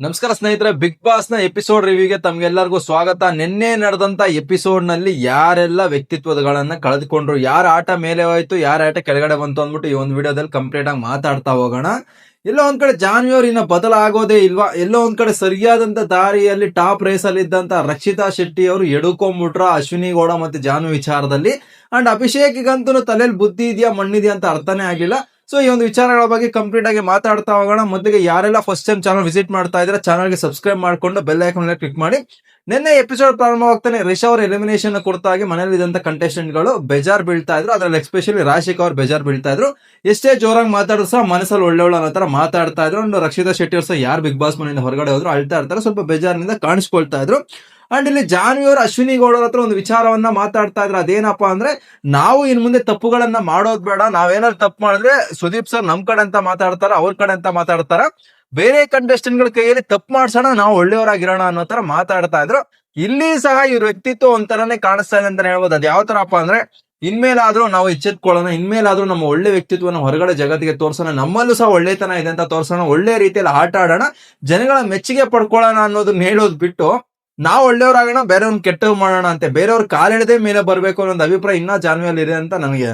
ನಮಸ್ಕಾರ ಸ್ನೇಹಿತರೆ big ಬಾಸ್ನ episode ರಿವ್ಯೂಗೆ ತಮ್ಗೆಲ್ಲರಿಗೂ ಸ್ವಾಗತ. ನಿನ್ನೆ ನಡೆದಂತ ಎಪಿಸೋಡ್ನಲ್ಲಿ ಯಾರೆಲ್ಲ ವ್ಯಕ್ತಿತ್ವಗಳನ್ನ ಕಳೆದುಕೊಂಡ್ರು, ಯಾರ ಆಟ ಮೇಲೆ ಹೋಯ್ತು, ಯಾರ ಆಟ ಕೆಳಗಡೆ ಬಂತು ಅಂದ್ಬಿಟ್ಟು ಈ ಒಂದು ವಿಡಿಯೋದಲ್ಲಿ ಕಂಪ್ಲೀಟ್ ಆಗಿ ಮಾತಾಡ್ತಾ ಹೋಗೋಣ. ಎಲ್ಲೋ ಒಂದ್ ಕಡೆ ಜಾನ್ವಿಯವ್ರು ಇನ್ನ ಬದಲಾಗೋದೇ ಇಲ್ವಾ? ಎಲ್ಲೋ ಒಂದ್ ಕಡೆ ಸರಿಯಾದಂತ ದಾರಿಯಲ್ಲಿ ಟಾಪ್ ರೇಸ್ ಅಲ್ಲಿ ಇದ್ದಂತ ರಕ್ಷಿತಾ ಶೆಟ್ಟಿ ಅವರು ಎಡುಕೊಂಡ್ಬಿಟ್ರ ಅಶ್ವಿನಿ ಗೌಡ ಮತ್ತೆ ಜಾನ್ವಿ ವಿಚಾರದಲ್ಲಿ. ಅಂಡ್ ಅಭಿಷೇಕ್ಗಂತೂ ತಲೆಯಲ್ಲಿ ಬುದ್ಧಿ ಇದೆಯಾ, ಮಣ್ಣಿದೆಯಾ ಅಂತ ಅರ್ಥನೇ ಆಗಿಲ್ಲ. ಸೊ ಈ ಒಂದು ವಿಚಾರಗಳ ಬಗ್ಗೆ ಕಂಪ್ಲೀಟ್ ಆಗಿ ಮಾತಾಡ್ತಾ ಹೋಗೋಣ. ಮೊದಲಿಗೆ ಯಾರೆಲ್ಲ ಫಸ್ಟ್ ಟೈಮ್ ಚಾನಲ್ ವಿಸಿಟ್ ಮಾಡ್ತಾ ಇದ್ರೆ ಚಾನಲ್ಗೆ ಸಬ್ಸ್ಕ್ರೈಬ್ ಮಾಡ್ಕೊಂಡು ಬೆಲ್ ಐಕನ್ ಮೇಲೆ ಕ್ಲಿಕ್ ಮಾಡಿ. ನಿನ್ನೆ ಎಪಿಸೋಡ್ ಪ್ರಾರಂಭವಾಗ್ತಾನೆ ರಿಷ್ ಅವ್ರ ಎಲಿಮಿನೇಷನ್ ಹಾಗೆ ಮನೇಲಿ ಇದ್ದಂತ ಕಂಟೆಸ್ಟೆಂಟ್ಗಳು ಬೇಜಾರ್ ಬೀಳ್ತಾ ಇದ್ರು. ಅದ್ರಲ್ಲಿ ಎಸ್ಪೆಷಲಿ ರಾಶಿಕ್ ಅವ್ರು ಬೇಜಾರ್ ಬೀಳ್ತಾ ಇದ್ರು. ಎಷ್ಟೇ ಜೋರಾಗಿ ಮಾತಾಡಿದ್ರು ಸಹ ಮನಸ್ಸಲ್ಲಿ ಒಳ್ಳೆ ಒಳ್ಳೆ ತರ ಮಾತಾಡ್ತಾ ಇದ್ರು. ಒಂದು ರಕ್ಷಿತಾ ಶೆಟ್ಟಿ ಅವ್ರು ಸಹ ಯಾರು ಬಿಗ್ ಬಾಸ್ ಮನೆಯಿಂದ ಹೊರಗಡೆ ಹೋದ್ರು ಅಳ್ತಾ ಇರ್ತಾರೆ. ಸ್ವಲ್ಪ ಬೇಜಾರಿನಿಂದ ಕಾಣಿಸ್ಕೊಳ್ತಾ ಇದ್ರು. ಅಂಡ್ ಇಲ್ಲಿ ಜಾನ್ವಿ ಅವರು ಅಶ್ವಿನಿ ಗೌಡರ ಹತ್ರ ಒಂದು ವಿಚಾರವನ್ನ ಮಾತಾಡ್ತಾ ಇದ್ರು. ಅದೇನಪ್ಪಾ ಅಂದ್ರೆ, ನಾವು ಇನ್ ಮುಂದೆ ತಪ್ಪುಗಳನ್ನ ಮಾಡೋದ್ ಬೇಡ, ನಾವೇನಾದ್ರು ತಪ್ಪು ಮಾಡಿದ್ರೆ ಸುದೀಪ್ ಸರ್ ನಮ್ ಕಡೆ ಅಂತ ಮಾತಾಡ್ತಾರ, ಅವ್ರ ಕಡೆ ಅಂತ ಮಾತಾಡ್ತಾರ. ಬೇರೆ ಕಂಟೆಸ್ಟೆಂಟ್ಗಳ ಕೈಯಲ್ಲಿ ತಪ್ಪು ಮಾಡ್ಸೋಣ, ನಾವು ಒಳ್ಳೆಯವರಾಗಿರೋಣ ಅನ್ನೋ ತರ ಮಾತಾಡ್ತಾ ಇದ್ರು. ಇಲ್ಲಿ ಸಹ ಇವ್ರ ವ್ಯಕ್ತಿತ್ವ ಒಂಥರನೇ ಕಾಣಿಸ್ತಾ ಇದೆ ಅಂತ ಹೇಳ್ಬೋದು. ಅದ್ ಯಾವ ತರಪ್ಪ ಅಂದ್ರೆ, ಇನ್ಮೇಲಾದ್ರೂ ನಾವು ಎಚ್ಚೆತ್ಕೊಳ್ಳೋಣ, ಇನ್ಮೇಲಾದ್ರೂ ನಮ್ಮ ಒಳ್ಳೆ ವ್ಯಕ್ತಿತ್ವನ ಹೊರಗಡೆ ಜಗತ್ತಿಗೆ ತೋರ್ಸೋಣ, ನಮ್ಮಲ್ಲೂ ಸಹ ಒಳ್ಳೆತನ ಇದೆ ಅಂತ ತೋರ್ಸೋಣ, ಒಳ್ಳೆ ರೀತಿಯಲ್ಲಿ ಆಟ ಆಡೋಣ, ಜನಗಳ ಮೆಚ್ಚುಗೆ ಪಡ್ಕೊಳ್ಳೋಣ ಅನ್ನೋದನ್ನ ಹೇಳೋದು ಬಿಟ್ಟು ನಾವು ಒಳ್ಳೆಯವರಾಗೋಣ ಬೇರೆಯವ್ರನ್ನ ಕೆಟ್ಟವ್ ಮಾಡೋಣ ಅಂತೆ, ಬೇರೆಯವ್ರ ಕಾಲೆಳೆದೇ ಮೇಲೆ ಬರಬೇಕು ಅನ್ನೋ ಒಂದು ಅಭಿಪ್ರಾಯ ಇನ್ನೂ ಜಾನ್ವಿಯಲ್ಲಿ ಇದೆ ಅಂತ ನನಗೆ